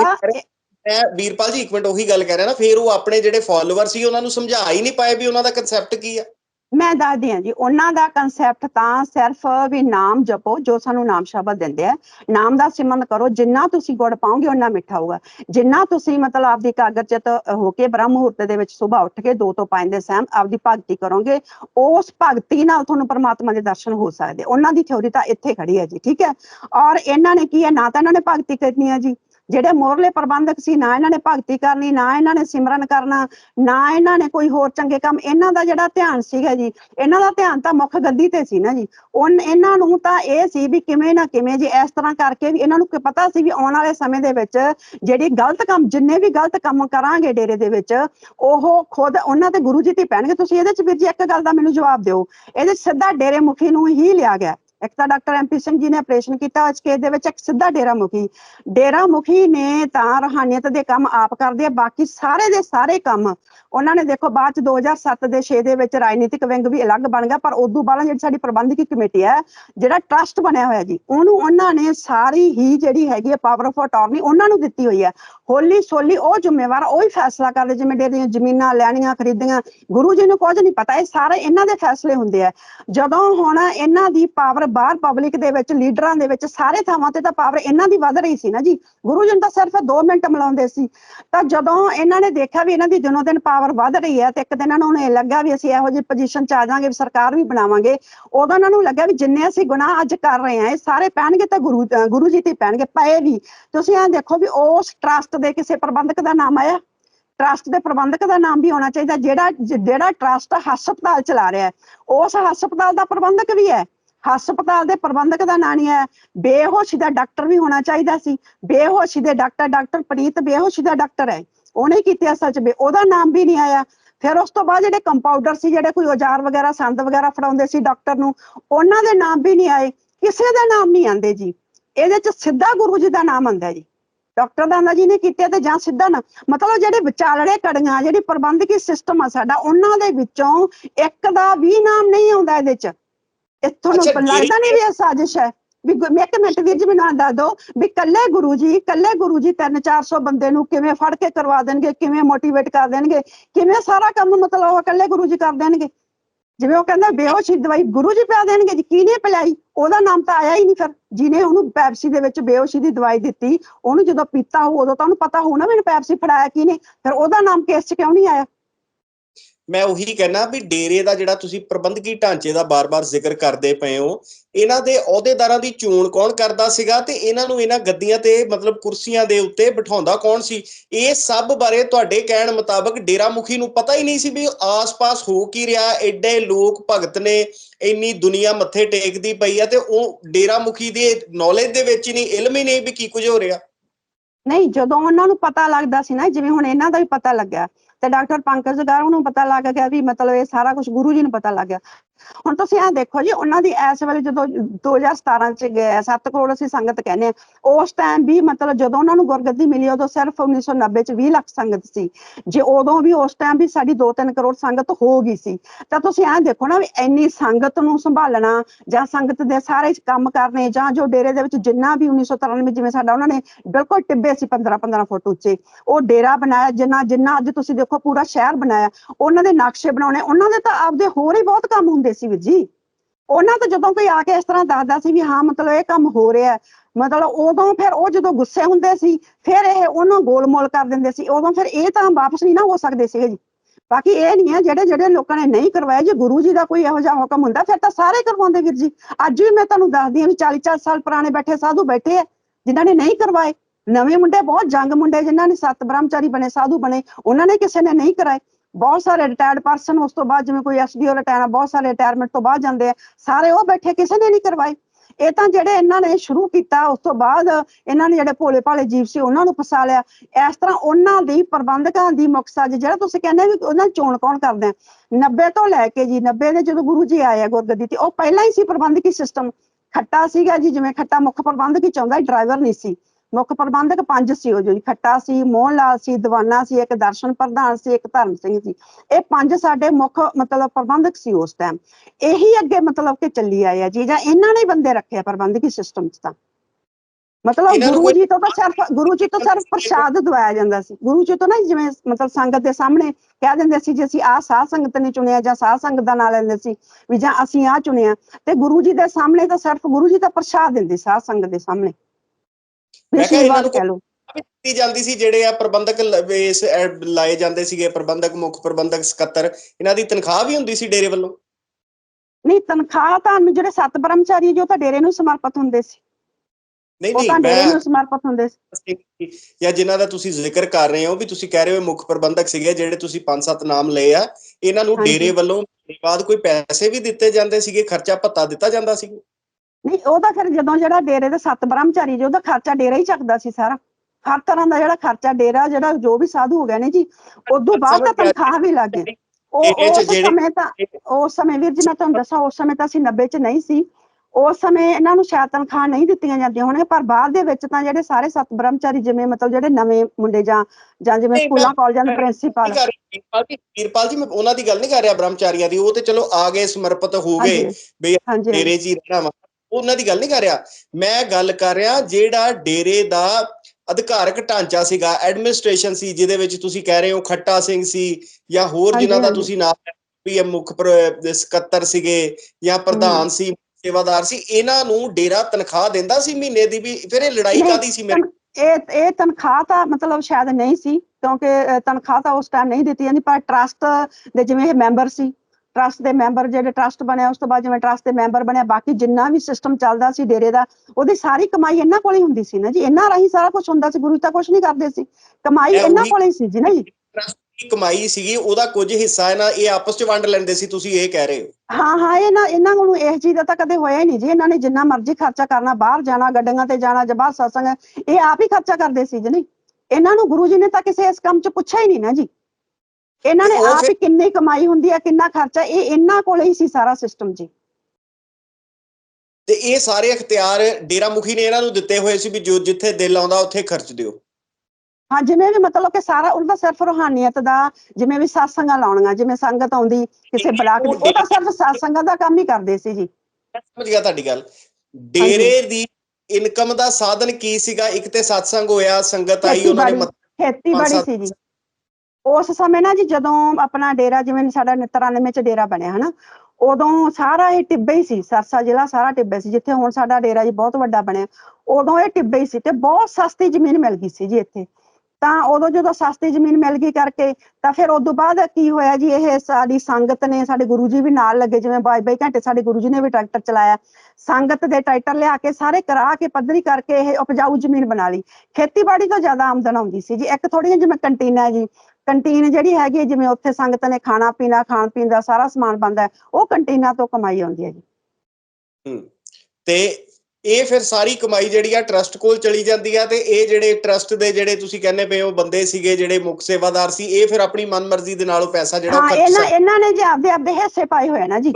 ਮੈਂ ਵੀਰਪਾਲ ਜੀ ਇੱਕ ਮਿੰਟ ਉਹੀ ਗੱਲ ਕਹਿ ਰਿਹਾ ਨਾ ਫਿਰ ਉਹ ਆਪਣੇ ਜਿਹੜੇ ਫਾਲੋਅਰ ਸੀ ਉਹਨਾਂ ਨੂੰ ਸਮਝਾ ਹੀ ਨਹੀਂ ਪਾਏ ਵੀ ਉਹਨਾਂ ਦਾ ਕਨਸੈਪਟ ਕੀ ਆ। ਮੈਂ ਦੱਸਦੀ ਹਾਂ ਜੀ, ਉਹਨਾਂ ਦਾ ਕਨਸੈਪਟ ਤਾਂ ਸਿਰਫ ਵੀ ਨਾਮ ਜਪੋ, ਜੋ ਸਾਨੂੰ ਨਾਮ ਸ਼ਬਦ ਦਿੰਦੇ ਆ। ਨਾਮ ਦਾ ਸਿਮਰਨ ਕਰੋ, ਜਿੰਨਾ ਤੁਸੀਂ ਗੁੜ ਪਾਓਗੇ ਉਹਨਾਂ ਮਿੱਠਾ ਹੋਊਗਾ। ਜਿੰਨਾ ਤੁਸੀਂ ਮਤਲਬ ਆਪਦੀ ਇਕਾਗਰਚਿਤ ਹੋ ਕੇ ਬ੍ਰਹਮ ਮੁਹੂਰਤ ਦੇ ਵਿੱਚ ਸਵੇਰ ਉੱਠ ਕੇ ਦੋ ਤੋਂ ਪੰਜ ਦੇ ਸਹਿਮ ਆਪਦੀ ਭਗਤੀ ਕਰੋਗੇ, ਉਸ ਭਗਤੀ ਨਾਲ ਤੁਹਾਨੂੰ ਪਰਮਾਤਮਾ ਦੇ ਦਰਸ਼ਨ ਹੋ ਸਕਦੇ। ਉਹਨਾਂ ਦੀ ਥਿਉਰੀ ਤਾਂ ਇੱਥੇ ਖੜੀ ਹੈ ਜੀ, ਠੀਕ ਹੈ? ਔਰ ਇਹਨਾਂ ਨੇ ਕੀ ਹੈ? ਨਾ ਤਾਂ ਇਹਨਾਂ ਨੇ ਭਗਤੀ ਕਰਨੀ ਹੈ ਜੀ। ਜਿਹੜੇ ਮੋਰਲੇ ਪ੍ਰਬੰਧਕ ਸੀ, ਨਾ ਇਹਨਾਂ ਨੇ ਭਗਤੀ ਕਰਨੀ, ਨਾ ਇਹਨਾਂ ਨੇ ਸਿਮਰਨ ਕਰਨਾ, ਨਾ ਇਹਨਾਂ ਨੇ ਕੋਈ ਹੋਰ ਚੰਗੇ ਕੰਮ, ਇਹਨਾਂ ਦਾ ਜਿਹੜਾ ਧਿਆਨ ਸੀਗਾ ਜੀ, ਇਹਨਾਂ ਦਾ ਧਿਆਨ ਤਾਂ ਮੁੱਖ ਗੱਦੀ ਤੇ ਸੀ ਨਾ ਜੀ। ਉਨ ਇਹਨਾਂ ਨੂੰ ਤਾਂ ਇਹ ਸੀ ਵੀ ਕਿਵੇਂ ਨਾ ਕਿਵੇਂ ਜੀ ਇਸ ਤਰ੍ਹਾਂ ਕਰਕੇ ਵੀ ਇਹਨਾਂ ਨੂੰ ਕੀ ਪਤਾ ਸੀ ਵੀ ਆਉਣ ਵਾਲੇ ਸਮੇਂ ਦੇ ਵਿੱਚ ਜਿਹੜੀ ਗਲਤ ਕੰਮ, ਜਿੰਨੇ ਵੀ ਗਲਤ ਕੰਮ ਕਰਾਂਗੇ ਡੇਰੇ ਦੇ ਵਿੱਚ, ਉਹ ਖੁਦ ਉਹਨਾਂ ਤੇ ਗੁਰੂ ਜੀ ਤੇ ਪੈਣਗੇ। ਤੁਸੀਂ ਇਹਦੇ ਚ ਵੀਰ ਜੀ ਇੱਕ ਗੱਲ ਦਾ ਮੈਨੂੰ ਜਵਾਬ ਦਿਓ। ਇਹਦੇ ਸਿੱਧਾ ਡੇਰੇ ਮੁਖੀ ਨੂੰ ਹੀ ਲਿਆ ਗਿਆ। ਇੱਕ ਤਾਂ ਡਾਕਟਰ ਐਮਪੀ ਸਿੰਘ ਜੀ ਨੇ ਆਪਰੇਸ਼ਨ ਕੀਤਾ ਇਸ ਕੇਸ ਦੇ ਵਿੱਚ ਇੱਕ ਸਿੱਧਾ ਡੇਰਾ ਮੁਖੀ ਡੇਰਾ ਮੁਖੀ ਨੇ ਤਾਂ ਰੂਹਾਨੀਅਤ ਦੇ ਕੰਮ ਆਪ ਕਰਦੇ ਆ, ਬਾਕੀ ਸਾਰੇ ਦੇ ਸਾਰੇ ਕੰਮ ਉਹਨਾਂ ਨੇ ਦੇਖੋ ਬਾਅਦ ਚ 2007 ਦੇ 6 ਦੇ ਵਿੱਚ ਰਾਜਨੀਤਿਕ ਵਿੰਗ ਵੀ ਅਲੱਗ ਬਣ ਗਿਆ, ਪਰ ਉਦੋਂ ਬਾਅਦ ਜਿਹੜੀ ਸਾਡੀ ਪ੍ਰਬੰਧਕੀ ਕਮੇਟੀ ਹੈ, ਜਿਹੜਾ ਟਰਸਟ ਬਣਿਆ ਹੋਇਆ ਜੀ, ਉਹਨੂੰ ਉਹਨਾਂ ਨੇ ਸਾਰੀ ਹੀ ਜਿਹੜੀ ਹੈਗੀ ਹੈ ਪਾਵਰ ਆਫ ਅਟਾਰਨੀ ਉਹਨਾਂ ਨੂੰ ਦਿੱਤੀ ਹੋਈ ਹੈ। ਹੋਲੀ ਸੋਲੀ ਉਹ ਜ਼ਿੰਮੇਵਾਰ ਉਹ ਹੀ ਫੈਸਲਾ ਕਰਦੇ ਜਿਵੇਂ ਡੇਰੀਆਂ ਜ਼ਮੀਨਾਂ ਲੈਣੀਆਂ, ਖਰੀਦੀਆਂ, ਗੁਰੂ ਜੀ ਨੂੰ ਕੁਝ ਨਹੀਂ ਪਤਾ, ਇਹ ਸਾਰੇ ਇਹਨਾਂ ਦੇ ਫੈਸਲੇ ਹੁੰਦੇ ਆ। ਜਦੋਂ ਹੁਣ ਇਹਨਾਂ ਦੀ ਪਾਵਰ ਬਾਹਰ ਪਬਲਿਕ ਦੇ ਵਿੱਚ ਲੀਡਰਾਂ ਦੇ ਵਿੱਚ ਸਾਰੇ ਥਾਵਾਂ ਤੇ ਤਾਂ ਪਾਵਰ ਇਹਨਾਂ ਦੀ ਵੱਧ ਰਹੀ ਸੀ ਨਾ ਜੀ। ਗੁਰੂ ਜੀ ਨੂੰ ਤਾਂ ਸਿਰਫ 2 ਮਿੰਟ ਮਿਲਾਉਂਦੇ ਸੀ। ਤਾਂ ਜਦੋਂ ਇਹਨਾਂ ਨੇ ਦੇਖਿਆ ਵੀ ਇਹਨਾਂ ਦੀ ਦਿਨੋਂ ਦਿਨ ਪਾਵਰ ਵੱਧ ਰਹੀ ਹੈ ਤੇ ਇੱਕ ਦਿਨ ਇਹਨਾਂ ਨੂੰ ਇਹ ਲੱਗਾ ਵੀ ਅਸੀਂ ਇਹੋ ਜਿਹੀ ਪੋਜੀਸ਼ਨ ਚ ਆ ਜਾਾਂਗੇ ਸਰਕਾਰ ਵੀ ਬਣਾਵਾਂਗੇ, ਉਦੋਂ ਇਹਨਾਂ ਨੂੰ ਲੱਗਾ ਵੀ ਜਿੰਨੇ ਅਸੀਂ ਗੁਨਾਹ ਅੱਜ ਕਰ ਰਹੇ ਹਾਂ, ਇਹ ਸਾਰੇ ਪੈਣਗੇ ਤਾਂ ਗੁਰੂ ਗੁਰੂ ਜੀ ਤੇ ਪੈਣਗੇ, ਪਏ ਵੀ। ਤੁਸੀਂ ਇਹ ਦੇਖੋ ਵੀ ਉਸ ਟਰਸਟ ਦੇ ਕਿਸੇ ਪ੍ਰਬੰਧਕ ਦਾ ਨਾਮ ਆਇਆ? ਟਰਸਟ ਦੇ ਪ੍ਰਬੰਧਕ ਦਾ ਨਾਮ ਵੀ ਹੋਣਾ ਚਾਹੀਦਾ, ਜਿਹੜਾ ਜਿਹੜਾ ਟਰਸਟ ਹਸਪਤਾਲ ਚਲਾ ਰਿਹਾ ਹੈ। ਉਸ ਹਸਪਤਾਲ ਦਾ ਪ੍ਰਬੰਧਕ ਵੀ ਹੈ। ਹਸਪਤਾਲ ਦੇ ਪ੍ਰਬੰਧਕ ਦਾ ਨਾਂ ਨਹੀਂ ਆਇਆ ਬੇਹੋਸ਼ੀ ਦਾ ਡਾਕਟਰ ਵੀ ਹੋਣਾ ਚਾਹੀਦਾ ਸੀ। ਬੇਹੋਸ਼ੀ ਦੇ ਡਾਕਟਰ ਡਾਕਟਰ ਪ੍ਰੀਤ ਬੇਹੋਸ਼ੀ ਦਾ ਡਾਕਟਰ ਹੈ। ਉਹਨੇ ਕੀਤੇ ਅਸਲ ਚ ਉਹਦਾ ਨਾਮ ਵੀ ਨਹੀਂ ਆਇਆ। ਫਿਰ ਉਸ ਤੋਂ ਬਾਅਦ ਜਿਹੜੇ ਕੰਪਾਊਂਡਰ ਸੀ, ਜਿਹੜੇ ਕੋਈ ਔਜ਼ਾਰ ਵਗੈਰਾ, ਸੰਦ ਵਗੈਰਾ ਫੜਾਉਂਦੇ ਸੀ ਡਾਕਟਰ ਨੂੰ, ਉਹਨਾਂ ਦੇ ਨਾਮ ਵੀ ਨਹੀਂ ਆਏ। ਕਿਸੇ ਦਾ ਨਾਮ ਨਹੀਂ ਆਂਦੇ ਜੀ। ਇਹਦੇ ਚ ਸਿੱਧਾ ਗੁਰੂ ਜੀ ਦਾ ਨਾਮ ਆਂਦਾ ਜੀ। ਡਾਕਟਰ ਦਾਨਾ ਜੀ ਨੇ ਕੀਤੇ ਤੇ ਜਾਂ ਸਿੱਧਾ ਨਾ, ਮਤਲਬ ਜਿਹੜੇ ਵਿਚਾਲੜੇ ਕੜੀਆਂ ਜਿਹੜੀ ਪ੍ਰਬੰਧਕੀ ਸਿਸਟਮ ਆ ਸਾਡਾ, ਉਹਨਾਂ ਦੇ ਵਿੱਚੋਂ ਇੱਕ ਦਾ ਵੀ ਨਾਮ ਨਹੀਂ ਆਉਂਦਾ ਇਹਦੇ ਚ। ਅੱਛਾ, ਜਿਹੜੀ- ਲੱਗਦਾ ਨਹੀਂ ਵੀ ਇਹ ਸਾਜ਼ਿਸ਼ ਹੈ ਵੀ ਮੈਂ ਇੱਕ ਮਿੰਟ ਵੀਰ ਜੀ ਮੈਨੂੰ ਦੱਸ ਦਿਓ ਵੀ ਕੱਲੇ ਗੁਰੂ ਜੀ ਕੱਲੇ ਗੁਰੂ ਜੀ 3-400 ਬੰਦੇ ਨੂੰ ਕਿਵੇਂ ਫੜ ਕੇ ਕਰਵਾ ਦੇਣਗੇ ਕਿਵੇਂ ਮੋਟੀਵੇਟ ਕਰ ਦੇਣਗੇ ਕਿਵੇਂ ਸਾਰਾ ਕੰਮ ਮਤਲਬ ਉਹ ਕੱਲੇ ਗੁਰੂ ਜੀ ਕਰ ਦੇਣਗੇ? ਜਿਵੇਂ ਉਹ ਕਹਿੰਦਾ ਬੇਹੋਸ਼ੀ ਦਵਾਈ ਗੁਰੂ ਜੀ ਪਿਆ ਦੇਣਗੇ ਜੀ ਕਿਹਨੇ ਪਿਲਾਈ? ਉਹਦਾ ਨਾਮ ਤਾਂ ਆਇਆ ਹੀ ਨਹੀਂ ਫਿਰ। ਜਿਹਨੇ ਉਹਨੂੰ ਪੈਪਸੀ ਦੇ ਵਿੱਚ ਬੇਹੋਸ਼ੀ ਦੀ ਦਵਾਈ ਦਿੱਤੀ ਉਹਨੂੰ ਜਦੋਂ ਪੀਤਾ ਹੋ ਉਦੋਂ ਤਾਂ ਉਹਨੂੰ ਪਤਾ ਨਾ ਮੈਨੂੰ ਪੈਪਸੀ ਫੜਾਇਆ ਕਿਹਨੇ ਫਿਰ ਉਹਦਾ ਨਾਮ ਕੇਸ 'ਚ ਕਿਉਂ ਨਹੀਂ ਆਇਆ? ਮੈਂ ਉਹੀ ਕਹਿਣਾ ਵੀ ਡੇਰੇ ਦਾ ਜਿਹੜਾ ਤੁਸੀਂ ਪ੍ਰਬੰਧਕੀ ਢਾਂਚੇ ਦਾ ਬਾਰ-ਬਾਰ ਜ਼ਿਕਰ ਕਰਦੇ ਪਏ ਹੋ, ਇਹਨਾਂ ਦੇ ਅਹੁਦੇਦਾਰਾਂ ਦੀ ਚੋਣ ਕੌਣ ਕਰਦਾ ਸੀਗਾ ਤੇ ਇਹਨਾਂ ਨੂੰ ਇਹਨਾਂ ਗੱਦੀਆਂ ਤੇ ਮਤਲਬ ਕੁਰਸੀਆਂ ਦੇ ਉੱਤੇ ਬਿਠਾਉਂਦਾ ਕੌਣ ਸੀ? ਇਹ ਸਭ ਬਾਰੇ ਤੁਹਾਡੇ ਕਹਿਣ ਮੁਤਾਬਕ ਡੇਰਾ ਮੁਖੀ ਨੂੰ ਪਤਾ ਹੀ ਨਹੀਂ ਸੀ ਵੀ ਆਸ-ਪਾਸ ਹੋ ਕੀ ਰਿਹਾ ਐਡੇ ਲੋਕ ਭਗਤ ਨੇ ਇੰਨੀ ਦੁਨੀਆ ਮੱਥੇ ਟੇਕਦੀ ਪਈ ਆ ਤੇ ਉਹ ਡੇਰਾ ਮੁਖੀ ਦੇ ਨੌਲੇਜ ਦੇ ਵਿੱਚ ਹੀ ਨਹੀਂ, ਇਲਮ ਹੀ ਨਹੀਂ ਵੀ ਕੀ ਕੁਝ ਹੋ ਰਿਹਾ। ਨਹੀਂ, ਜਦੋਂ ਉਹਨਾਂ ਨੂੰ ਪਤਾ ਲੱਗਦਾ ਸੀ ਨਾ, ਜਿਵੇਂ ਹੁਣ ਇਹਨਾਂ ਦਾ ਵੀ ਪਤਾ ਲੱਗਾ ਤੇ ਡਾਕਟਰ ਪੰਕਜ ਗਾਰੂ ਨੂੰ ਪਤਾ ਲੱਗ ਗਿਆ ਵੀ ਮਤਲਬ ਇਹ ਸਾਰਾ ਕੁਝ ਗੁਰੂ ਜੀ ਨੂੰ ਪਤਾ ਲੱਗ ਗਿਆ। ਹੁਣ ਤੁਸੀਂ ਇਹ ਦੇਖੋ ਜੀ, ਉਹਨਾਂ ਦੀ ਇਸ ਵੇਲੇ ਜਦੋਂ 2017 ਚ ਗਏ 7 ਕਰੋੜ ਅਸੀਂ ਸੰਗਤ ਕਹਿੰਦੇ ਆ ਉਸ ਟਾਈਮ ਵੀ ਮਤਲਬ ਜਦੋਂ ਉਹਨਾਂ ਨੂੰ ਗੁਰਗੱਦੀ ਮਿਲੀ, ਉਦੋਂ ਸਿਰਫ 1990 ਚ 20 ਲੱਖ ਸੰਗਤ ਸੀ। ਜੇ ਉਦੋਂ ਵੀ ਉਸ ਟਾਈਮ ਵੀ ਸਾਡੀ 2-3 ਕਰੋੜ ਸੰਗਤ ਹੋ ਗਈ ਸੀ, ਤਾਂ ਤੁਸੀਂ ਇਹ ਦੇਖੋ ਨਾ ਵੀ ਇੰਨੀ ਸੰਗਤ ਨੂੰ ਸੰਭਾਲਣਾ ਜਾਂ ਸੰਗਤ ਦੇ ਸਾਰੇ ਕੰਮ ਕਰਨੇ ਜਾਂ ਜੋ ਡੇਰੇ ਦੇ ਵਿੱਚ ਜਿੰਨਾ ਵੀ 1993 ਜਿਵੇਂ ਸਾਡਾ ਉਹਨਾਂ ਨੇ ਬਿਲਕੁਲ ਟਿੱਬੇ ਸੀ 15-15 ਫੁੱਟ ਉੱਚੇ, ਉਹ ਡੇਰਾ ਬਣਾਇਆ, ਜਿੰਨਾ ਜਿੰਨਾ ਅੱਜ ਤੁਸੀਂ ਦੇਖੋ ਪੂਰਾ ਸ਼ਹਿਰ ਬਣਾਇਆ, ਉਹਨਾਂ ਦੇ ਨਕਸ਼ੇ ਬਣਾਉਣੇ, ਉਹਨਾਂ ਦੇ ਤਾਂ ਆਪਦੇ ਹੋਰ ਹੀ ਬਹੁਤ ਕੰਮ ਹੁੰਦੇ ਸੀ ਵੀਰ ਜੀ। ਉਹਨਾਂ ਤਾਂ ਜਦੋਂ ਕੋਈ ਆ ਕੇ ਇਸ ਤਰ੍ਹਾਂ ਦੱਸਦਾ ਸੀ ਵੀ ਹਾਂ, ਮਤਲਬ ਇਹ ਕੰਮ ਹੋ ਰਿਹਾ ਮਤਲਬ ਉਦੋਂ ਫਿਰ ਉਹ ਜਦੋਂ ਗੁੱਸੇ ਹੁੰਦੇ ਸੀ, ਫਿਰ ਇਹ ਉਹਨੂੰ ਗੋਲਮੋਲ ਕਰ ਦਿੰਦੇ ਸੀ। ਉਦੋਂ ਫਿਰ ਇਹ ਤਾਂ ਵਾਪਸ ਨਹੀਂ ਨਾ ਹੋ ਸਕਦੇ ਸੀਗੇ ਜੀ। ਬਾਕੀ ਇਹ ਨਹੀਂ ਹੈ, ਜਿਹੜੇ ਜਿਹੜੇ ਲੋਕਾਂ ਨੇ ਨਹੀਂ ਕਰਵਾਇਆ, ਜੇ ਗੁਰੂ ਜੀ ਦਾ ਕੋਈ ਇਹੋ ਜਿਹਾ ਹੁਕਮ ਹੁੰਦਾ, ਫਿਰ ਤਾਂ ਸਾਰੇ ਕਰਵਾਉਂਦੇ ਵੀਰ ਜੀ। ਅੱਜ ਵੀ ਮੈਂ ਤੁਹਾਨੂੰ ਦੱਸਦੀ ਹਾਂ ਵੀ 40 40 ਸਾਲ ਪੁਰਾਣੇ ਬੈਠੇ ਸਾਧੂ ਬੈਠੇ ਆ, ਜਿਨ੍ਹਾਂ ਨੇ ਨਹੀਂ ਕਰਵਾਏ। ਨਵੇਂ ਮੁੰਡੇ, ਬਹੁਤ ਜੰਗ ਮੁੰਡੇ, ਜਿਨ੍ਹਾਂ ਨੇ ਸੱਤ ਬ੍ਰਹਮਚਾਰੀ ਬਣੇ, ਸਾਧੂ ਬਣੇ, ਉਹਨਾਂ ਨੇ ਕਿਸੇ ਨੇ ਨਹੀਂ ਕਰਾਏ। ਬਹੁਤ ਸਾਰੇ ਰਿਟਾਇਰਡ ਪਰਸਨ ਉਸ ਤੋਂ ਬਾਅਦ ਜਿਵੇਂ ਕੋਈ ਐਸਡੀਓ ਰਿਟਾਇਰ ਬਹੁਤ ਸਾਰੇ ਰਿਟਾਇਰਮੈਂਟ ਤੋਂ ਬਾਅਦ ਜਾਂਦੇ ਆ, ਸਾਰੇ ਉਹ ਬੈਠੇ, ਕਿਸੇ ਨੇ ਨਹੀਂ ਕਰਵਾਏ। ਇਹ ਤਾਂ ਜਿਹੜੇ ਇਹਨਾਂ ਨੇ ਸ਼ੁਰੂ ਕੀਤਾ, ਉਸ ਤੋਂ ਬਾਅਦ ਇਹਨਾਂ ਨੇ ਜਿਹੜੇ ਭੋਲੇ ਭਾਲੇ ਜੀਵ ਸੀ, ਉਹਨਾਂ ਨੂੰ ਫਸਾ ਲਿਆ। ਇਸ ਤਰ੍ਹਾਂ ਉਹਨਾਂ ਦੀ ਪ੍ਰਬੰਧਕਾਂ ਦੀ ਮਕਸਦ, ਜਿਹੜਾ ਤੁਸੀਂ ਕਹਿੰਦੇ ਵੀ ਉਹਨਾਂ ਦੀ ਚੋਣ ਕੌਣ ਕਰਦੇ ਆ 90 ਤੋਂ ਲੈ ਕੇ ਜੀ 90 ਦੇ ਜਦੋਂ ਗੁਰੂ ਜੀ ਆਏ ਆ ਗੁਰਗੱਦੀ ਤੇ, ਉਹ ਪਹਿਲਾਂ ਹੀ ਸੀ ਪ੍ਰਬੰਧਕੀ ਸਿਸਟਮ ਖੱਟਾ ਸੀਗਾ ਜੀ, ਜਿਵੇਂ ਖੱਟਾ ਮੁੱਖ ਪ੍ਰਬੰਧਕ ਹੀ ਚਾਹੁੰਦਾ ਡਰਾਈਵਰ ਨਹੀਂ ਸੀ। ਮੁੱਖ ਪ੍ਰਬੰਧਕ ਪੰਜ ਸੀ ਉਹ ਜੋ ਖੱਟਾ ਸੀ ਮੋਹਨ ਲਾਲ ਸੀ ਦੀਵਾਨਾ ਸੀ ਇੱਕ ਦਰਸ਼ਨ ਪ੍ਰਧਾਨ ਸੀ ਇੱਕ ਧਰਮ ਸਿੰਘ ਸੀ। ਇਹ ਪੰਜ ਸਾਡੇ ਮੁੱਖ ਮਤਲਬ ਪ੍ਰਬੰਧਕ ਸੀ ਉਸ ਟਾਈਮ ਇਹੀ ਅੱਗੇ ਮਤਲਬ ਕਿ ਚੱਲੀ ਆਏ ਆ ਜੀ ਜਾਂ ਇਹਨਾਂ ਨੇ ਬੰਦੇ ਰੱਖੇ ਆ ਪ੍ਰਬੰਧਕੀ ਸਿਸਟਮ 'ਚ ਤਾਂ। ਮਤਲਬ ਗੁਰੂ ਜੀ ਤੋਂ ਤਾਂ ਸਿਰਫ ਗੁਰੂ ਜੀ ਤੋਂ ਸਿਰਫ ਪ੍ਰਸ਼ਾਦ ਦਵਾਇਆ ਜਾਂਦਾ ਸੀ। ਗੁਰੂ ਜੀ ਤੋਂ ਨਾ ਜਿਵੇਂ ਮਤਲਬ ਸੰਗਤ ਦੇ ਸਾਹਮਣੇ ਕਹਿ ਦਿੰਦੇ ਸੀ ਜੇ ਅਸੀਂ ਆਹ ਸਾਧ ਸੰਗਤ ਨੇ ਚੁਣਿਆ ਜਾਂ ਸਾਧ ਸੰਗਤ ਦਾ ਨਾਂ ਲੈਂਦੇ ਸੀ ਵੀ ਜਾਂ ਅਸੀਂ ਆਹ ਚੁਣਿਆ ਤੇ ਗੁਰੂ ਜੀ ਦੇ ਸਾਹਮਣੇ ਤਾਂ ਸਿਰਫ ਗੁਰੂ ਜੀ ਦਾ ਪ੍ਰਸ਼ਾਦ ਦਿੰਦੇ ਸਾਧ ਸੰਗਤ ਦੇ ਸਾਹਮਣੇ। ਮੈਂ ਕਿਹਾ ਲਓ। ਦਿੱਤੀ ਜਾਂਦੀ ਸੀ ਜਿਹੜੇ ਆ ਪ੍ਰਬੰਧਕ ਇਸ ਲਾਏ ਜਾਂਦੇ ਸੀਗੇ ਪ੍ਰਬੰਧਕ ਮੁੱਖ ਪ੍ਰਬੰਧਕ ਸਕੱਤਰ ਇਹਨਾਂ ਦੀ ਤਨਖਾਹ ਵੀ ਹੁੰਦੀ ਸੀ ਡੇਰੇ ਵੱਲੋਂ? ਨਹੀਂ ਤਨਖਾਹ ਤਾਂ ਜਿਹੜੇ ਸੱਤ ਬ੍ਰਹਮਚਾਰੀ ਜੋ ਤਾਂ ਡੇਰੇ ਨੂੰ ਸਮਰਪਿਤ ਹੁੰਦੇ ਸੀ। ਨਹੀਂ ਉਹ ਨਹੀਂ ਤਾਂ ਡੇਰੇ ਨੂੰ ਸਮਰਪਿਤ ਹੁੰਦੇ ਸੀ। ਜਾਂ ਜਿਨ੍ਹਾਂ ਦਾ ਤੁਸੀਂ ਜ਼ਿਕਰ ਕਰ ਰਹੇ ਹੋ ਵੀ ਤੁਸੀਂ ਕਹਿ ਰਹੇ ਹੋ ਮੁੱਖ ਪ੍ਰਬੰਧਕ ਸੀਗੇ ਜਿਹੜੇ ਤੁਸੀਂ ਪੰਜ ਸੱਤ ਨਾਮ ਲਏ ਆ ਇਹਨਾਂ ਨੂੰ। ਡੇਰੇ ਵੱਲੋਂ ਬਾਅਦ ਕੋਈ ਪੈਸੇ ਵੀ ਦਿੱਤੇ ਜਾਂਦੇ ਸੀਗੇ ਖਰਚਾ ਭੱਤਾ ਦਿੱਤਾ ਜਾਂਦਾ ਸੀ। ਨਹੀਂ ਉਹ ਤਾਂ ਫਿਰ ਜਦੋਂ ਜਿਹੜਾ ਡੇਰੇ ਦੇ ਸੱਤ ਬ੍ਰਹਮਚਾਰੀ ਜੋ ਉਹਦਾ ਖਰਚਾ ਡੇਰਾ ਹੀ ਚੱਕਦਾ ਸੀ ਸਾਰਾ। ਹਰ ਤਰ੍ਹਾਂ ਦਾ ਜਿਹੜਾ ਖਰਚਾ ਡੇਰਾ ਜਿਹੜਾ ਜੋ ਵੀ ਸਾਧੂ ਹੋ ਗਏ ਨੇ ਜੀ ਉਦੋਂ ਬਾਅਦ ਤਾਂ। ਤਨਖਾਹ ਵੀ ਲੱਗ ਗਈ। ਉਹ ਉਸ ਸਮੇਂ ਤਾਂ ਉਸ ਸਮੇਂ ਵੀਰ ਜੀ ਮੈਂ ਤੁਹਾਨੂੰ ਦੱਸਾਂ ਉਸ ਸਮੇਂ ਤਾਂ ਅਸੀਂ 90 ਚ ਨਹੀਂ ਸੀ। ਉਸ ਸਮੇਂ ਇਹਨਾਂ ਨੂੰ ਸ਼ਾਇਦ ਤਨਖਾਹ ਨਹੀਂ ਦਿੱਤੀਆਂ ਜਾਂਦੀਆਂ ਹੋਣਗੀਆਂ ਪਰ ਬਾਅਦ ਦੇ ਵਿੱਚ ਤਾਂ ਜਿਹੜੇ ਸਾਰੇ ਸੱਤ ਬ੍ਰਹਮਚਾਰੀ ਜਿਵੇਂ ਮਤਲਬ ਜਿਹੜੇ ਨਵੇਂ ਮੁੰਡੇ ਜਾਂ ਜਾਂ ਜਿਵੇਂ ਸਕੂਲਾਂ ਕਾਲਜਾਂ ਦੇ ਪ੍ਰਿੰਸੀਪਲ। ਕਰ ਰਿਹਾ ਵੀਰਪਾਲ ਜੀ ਜੀ ਮੈਂ ਉਹਨਾਂ ਦੀ ਗੱਲ ਨਹੀਂ ਕਰ ਰਿਹਾ ਬ੍ਰਹਮਚਾਰੀਆਂ ਦੀ ਉਹ ਤੇ ਚਲੋ ਆ ਗਏ ਸਮਰਪਿਤ ਹੋ ਗਏ ਡੇਰੇ 'ਚ ਹੀ ਰਹਿਣਾ ਵਾ। ਉਹਨਾਂ ਦੀ ਗੱਲ ਨਹੀਂ ਕਰ ਰਿਹਾ। ਮੈਂ ਗੱਲ ਕਰ ਰਿਹਾ ਜਿਹੜਾ ਡੇਰੇ ਦਾ ਅਧਿਕਾਰਕ ਢਾਂਚਾ ਸੀਗਾ ਐਡਮਿਨਿਸਟ੍ਰੇਸ਼ਨ ਸੀ ਜਿਹਦੇ ਵਿੱਚ ਤੁਸੀਂ ਕਹਿ ਰਹੇ ਹੋ ਖੱਟਾ ਸਿੰਘ ਸੀ ਜਾਂ ਹੋਰ ਜਿਨ੍ਹਾਂ ਦਾ। ਤੁਸੀਂ ਨਾਮ ਇਹ ਮੁੱਖ ਸਕੱਤਰ ਸੀਗੇ ਜਾਂ ਪ੍ਰਧਾਨ ਸੀ ਸੇਵਾਦਾਰ ਸੀ ਇਹਨਾਂ ਨੂੰ ਡੇਰਾ ਤਨਖਾਹ ਦਿੰਦਾ ਸੀ ਮਹੀਨੇ ਦੀ ਵੀ? ਫਿਰ ਇਹ ਲੜਾਈ ਕਾਦੀ ਸੀ ਮੇਰੇ? ਇਹ ਇਹ ਤਨਖਾਹ ਤਾਂ ਮਤਲਬ ਸ਼ਾਇਦ ਨਹੀਂ ਸੀ ਕਿਉਂਕਿ ਤਨਖਾਹ ਤਾਂ ਉਸ ਟਾਈਮ ਨਹੀਂ ਦਿੱਤੀ ਜਾਂਦੀ ਪਰ ਟਰਸਟ ਦੇ ਜਿਵੇਂ ਇਹ ਮੈਂਬਰ ਸੀ ਟਰਸਟ ਦੇ ਮੈਂਬਰ ਜਿਹੜੇ ਟਰਸਟ ਬਣਿਆ ਉਸ ਤੋਂ ਬਾਅਦ ਜਿਵੇਂ ਟਰਸਟ ਦੇ ਮੈਂਬਰ ਬਣਿਆ ਬਾਕੀ ਜਿੰਨਾ ਵੀ ਸਿਸਟਮ ਚੱਲਦਾ ਸੀ ਡੇਰੇ ਦਾ ਉਹਦੀ ਸਾਰੀ ਕਮਾਈ ਇਹਨਾਂ ਕੋਲ ਹੀ ਹੁੰਦੀ ਸੀ ਨਾ ਜੀ। ਇਹਨਾਂ ਰਾਹੀਂ ਸਾਰਾ ਕੁਝ ਹੁੰਦਾ ਸੀ ਗੁਰੂ ਤਾਂ ਕੁਝ ਨਹੀਂ ਕਰਦੇ ਸੀ। ਕਮਾਈ ਇਹ ਇਹਨਾਂ ਕੋਲ ਹੀ ਸੀ ਜੀ ਨਾ ਜੀ? ਟਰਸਟ ਦੀ ਕਮਾਈ ਸੀਗੀ ਉਹਦਾ ਕੁਝ ਹਿੱਸਾ ਇਹਨਾਂ ਇਹ ਆਪਸ 'ਚ ਵੰਡ ਲੈਂਦੇ ਸੀ ਤੁਸੀਂ ਇਹ ਕਹਿ ਰਹੇ ਹੋ। ਹਾਂ ਹਾਂ ਇਹਨਾਂ ਇਹਨਾਂ ਨੂੰ ਇਸ ਚੀਜ਼ ਦਾ ਤਾਂ ਕਦੇ ਹੋਇਆ ਹੀ ਨਹੀਂ ਜੀ। ਇਹਨਾਂ ਨੇ ਜਿੰਨਾ ਮਰਜ਼ੀ ਖਰਚਾ ਕਰਨਾ ਬਾਹਰ ਜਾਣਾ ਗੱਡੀਆਂ ਤੇ ਜਾਣਾ ਜਾਂ ਬਾਹਰ ਸਤਸੰਗ ਇਹ ਆਪ ਹੀ ਖਰਚਾ ਕਰਦੇ ਸੀ ਜੀ ਨਹੀਂ? ਇਹਨਾਂ ਨੂੰ ਗੁਰੂ ਜੀ ਨੇ ਤਾਂ ਕਿਸੇ ਇਸ ਕੰਮ 'ਚ ਪੁੱਛਿਆ ਹੀ ਨਹੀਂ ਨਾ ਜੀ। ਇਹਨਾਂ ਨੇ ਆਪ ਹੀ ਕਿੰਨੀ ਕਮਾਈ ਹੁੰਦੀ ਹੈ ਕਿੰਨਾ ਖਰਚਾ ਇਹ ਇਹਨਾਂ ਕੋਲੇ ਹੀ ਸੀ ਸਾਰਾ ਸਿਸਟਮ ਜੀ। ਤੇ ਇਹ ਸਾਰੇ ਅਖਤਿਆਰ ਡੇਰਾ ਮੁਖੀ ਨੇ ਇਹਨਾਂ ਨੂੰ ਦਿੱਤੇ ਹੋਏ ਸੀ ਵੀ ਜੋ ਜਿੱਥੇ ਦਿਲ ਆਉਂਦਾ ਉੱਥੇ ਖਰਚ ਦਿਓ। ਹਾਂ ਜਿਵੇਂ ਵੀ ਮਤਲਬ ਕਿ ਸਾਰਾ ਉਹਦਾ ਸਿਰਫ ਰੋਹਾਨੀਅਤ ਦਾ ਜਿਵੇਂ ਵੀ ਸਾਸੰਗਾਂ ਲਾਉਣੀਆਂ ਜਿਵੇਂ ਸੰਗਤ ਆਉਂਦੀ ਕਿਸੇ ਬਲਾਕ ਦੀ ਉਹ ਤਾਂ ਸਿਰਫ ਸਾਸੰਗਾਂ ਦਾ ਕੰਮ ਹੀ ਕਰਦੇ ਸੀ ਜੀ। ਸਮਝ ਗਿਆ ਤੁਹਾਡੀ ਗੱਲ। ਡੇਰੇ ਦੀ ਇਨਕਮ ਦਾ ਸਾਧਨ ਕੀ ਸੀਗਾ? ਇੱਕ ਤੇ satsang ਹੋਇਆ ਸੰਗਤ ਆਈ ਉਹਨਾਂ ਨੇ ਖੇਤੀਬਾੜੀ ਸੀ ਜੀ। ਉਸ ਸਮੇਂ ਨਾ ਜੀ ਜਦੋਂ ਆਪਣਾ ਡੇਰਾ ਜਿਵੇਂ ਸਾਡਾ 93 ਚ ਡੇਰਾ ਬਣਿਆ ਹਨਾ, ਉਦੋਂ ਸਾਰਾ ਇਹ ਟਿੱਬੇ ਹੀ ਸੀ, ਸਰਸਾ ਜ਼ਿਲ੍ਹਾ ਸਾਰਾ ਟਿੱਬੇ ਸੀ, ਜਿੱਥੇ ਹੁਣ ਸਾਡਾ ਡੇਰਾ ਜੀ ਬਹੁਤ ਵੱਡਾ ਬਣਿਆ, ਉਦੋਂ ਇਹ ਟਿੱਬੇ ਹੀ ਸੀ ਤੇ ਬਹੁਤ ਸਸਤੀ ਜ਼ਮੀਨ ਮਿਲ ਗਈ ਸੀ ਜੀ ਇੱਥੇ। ਤਾਂ ਉਦੋਂ ਜਦੋਂ ਸਸਤੀ ਜ਼ਮੀਨ ਮਿਲ ਗਈ ਕਰਕੇ ਤਾਂ ਫਿਰ ਉਦੋਂ ਬਾਅਦ ਕੀ ਹੋਇਆ ਜੀ, ਇਹ ਸਾਡੀ ਸੰਗਤ ਨੇ, ਸਾਡੇ ਗੁਰੂ ਜੀ ਵੀ ਨਾਲ ਲੱਗੇ, ਜਿਵੇਂ ਬਾਈ ਬਾਈ ਘੰਟੇ ਸਾਡੇ ਗੁਰੂ ਜੀ ਨੇ ਵੀ ਟਰੈਕਟਰ ਚਲਾਇਆ, ਸੰਗਤ ਦੇ ਟਰੈਕਟਰ ਲਿਆ ਕੇ ਸਾਰੇ ਕਰਾ ਕੇ ਪੱਧਰੀ ਕਰਕੇ ਇਹ ਉਪਜਾਊ ਜ਼ਮੀਨ ਬਣਾ ਲਈ। ਖੇਤੀਬਾੜੀ ਤੋਂ ਜ਼ਿਆਦਾ ਆਮਦਨ ਆਉਂਦੀ ਸੀ ਜੀ। ਇੱਕ ਥੋੜੀਆਂ ਜਿਵੇਂ ਕੰਟੀਨਾ ਜੀ ਕੰਟੀਨ ਜਿਹੜੀ ਹੈਗੀ ਜਿਵੇਂ ਉੱਥੇ ਸੰਗਤ ਨੇ ਖਾਣਾ ਪੀਣਾ ਖਾਣ ਪੀਣ ਦਾ ਸਾਰਾ ਸਮਾਨ ਬਣਦਾ ਹੈ, ਉਹ ਕੰਟੀਨਾਂ ਤੋਂ ਕਮਾਈ ਆਉਂਦੀ ਹੈ ਜੀ ਹੂੰ। ਤੇ ਇਹ ਫਿਰ ਸਾਰੀ ਕਮਾਈ ਜਿਹੜੀ ਆ ਟਰਸਟ ਕੋਲ ਚਲੀ ਜਾਂਦੀ ਆ ਤੇ ਇਹ ਜਿਹੜੇ ਟਰਸਟ ਦੇ ਜਿਹੜੇ ਤੁਸੀਂ ਕਹਿੰਦੇ ਪਏ ਹੋ ਬੰਦੇ ਸੀਗੇ ਜਿਹੜੇ ਮੁੱਖ ਸੇਵਾਦਾਰ ਸੀ ਇਹ ਫਿਰ ਆਪਣੀ ਮਨਮਰਜ਼ੀ ਦੇ ਨਾਲ ਉਹ ਪੈਸਾ ਜਿਹੜਾ ਉਹ ਹਾਂ ਖਰਚ ਇਹਨਾਂ ਇਹਨਾਂ ਨੇ ਜੀ ਆਪਦੇ ਆਪਦੇ ਹਿੱਸੇ ਪਾਏ ਹੋਏ ਨਾ ਜੀ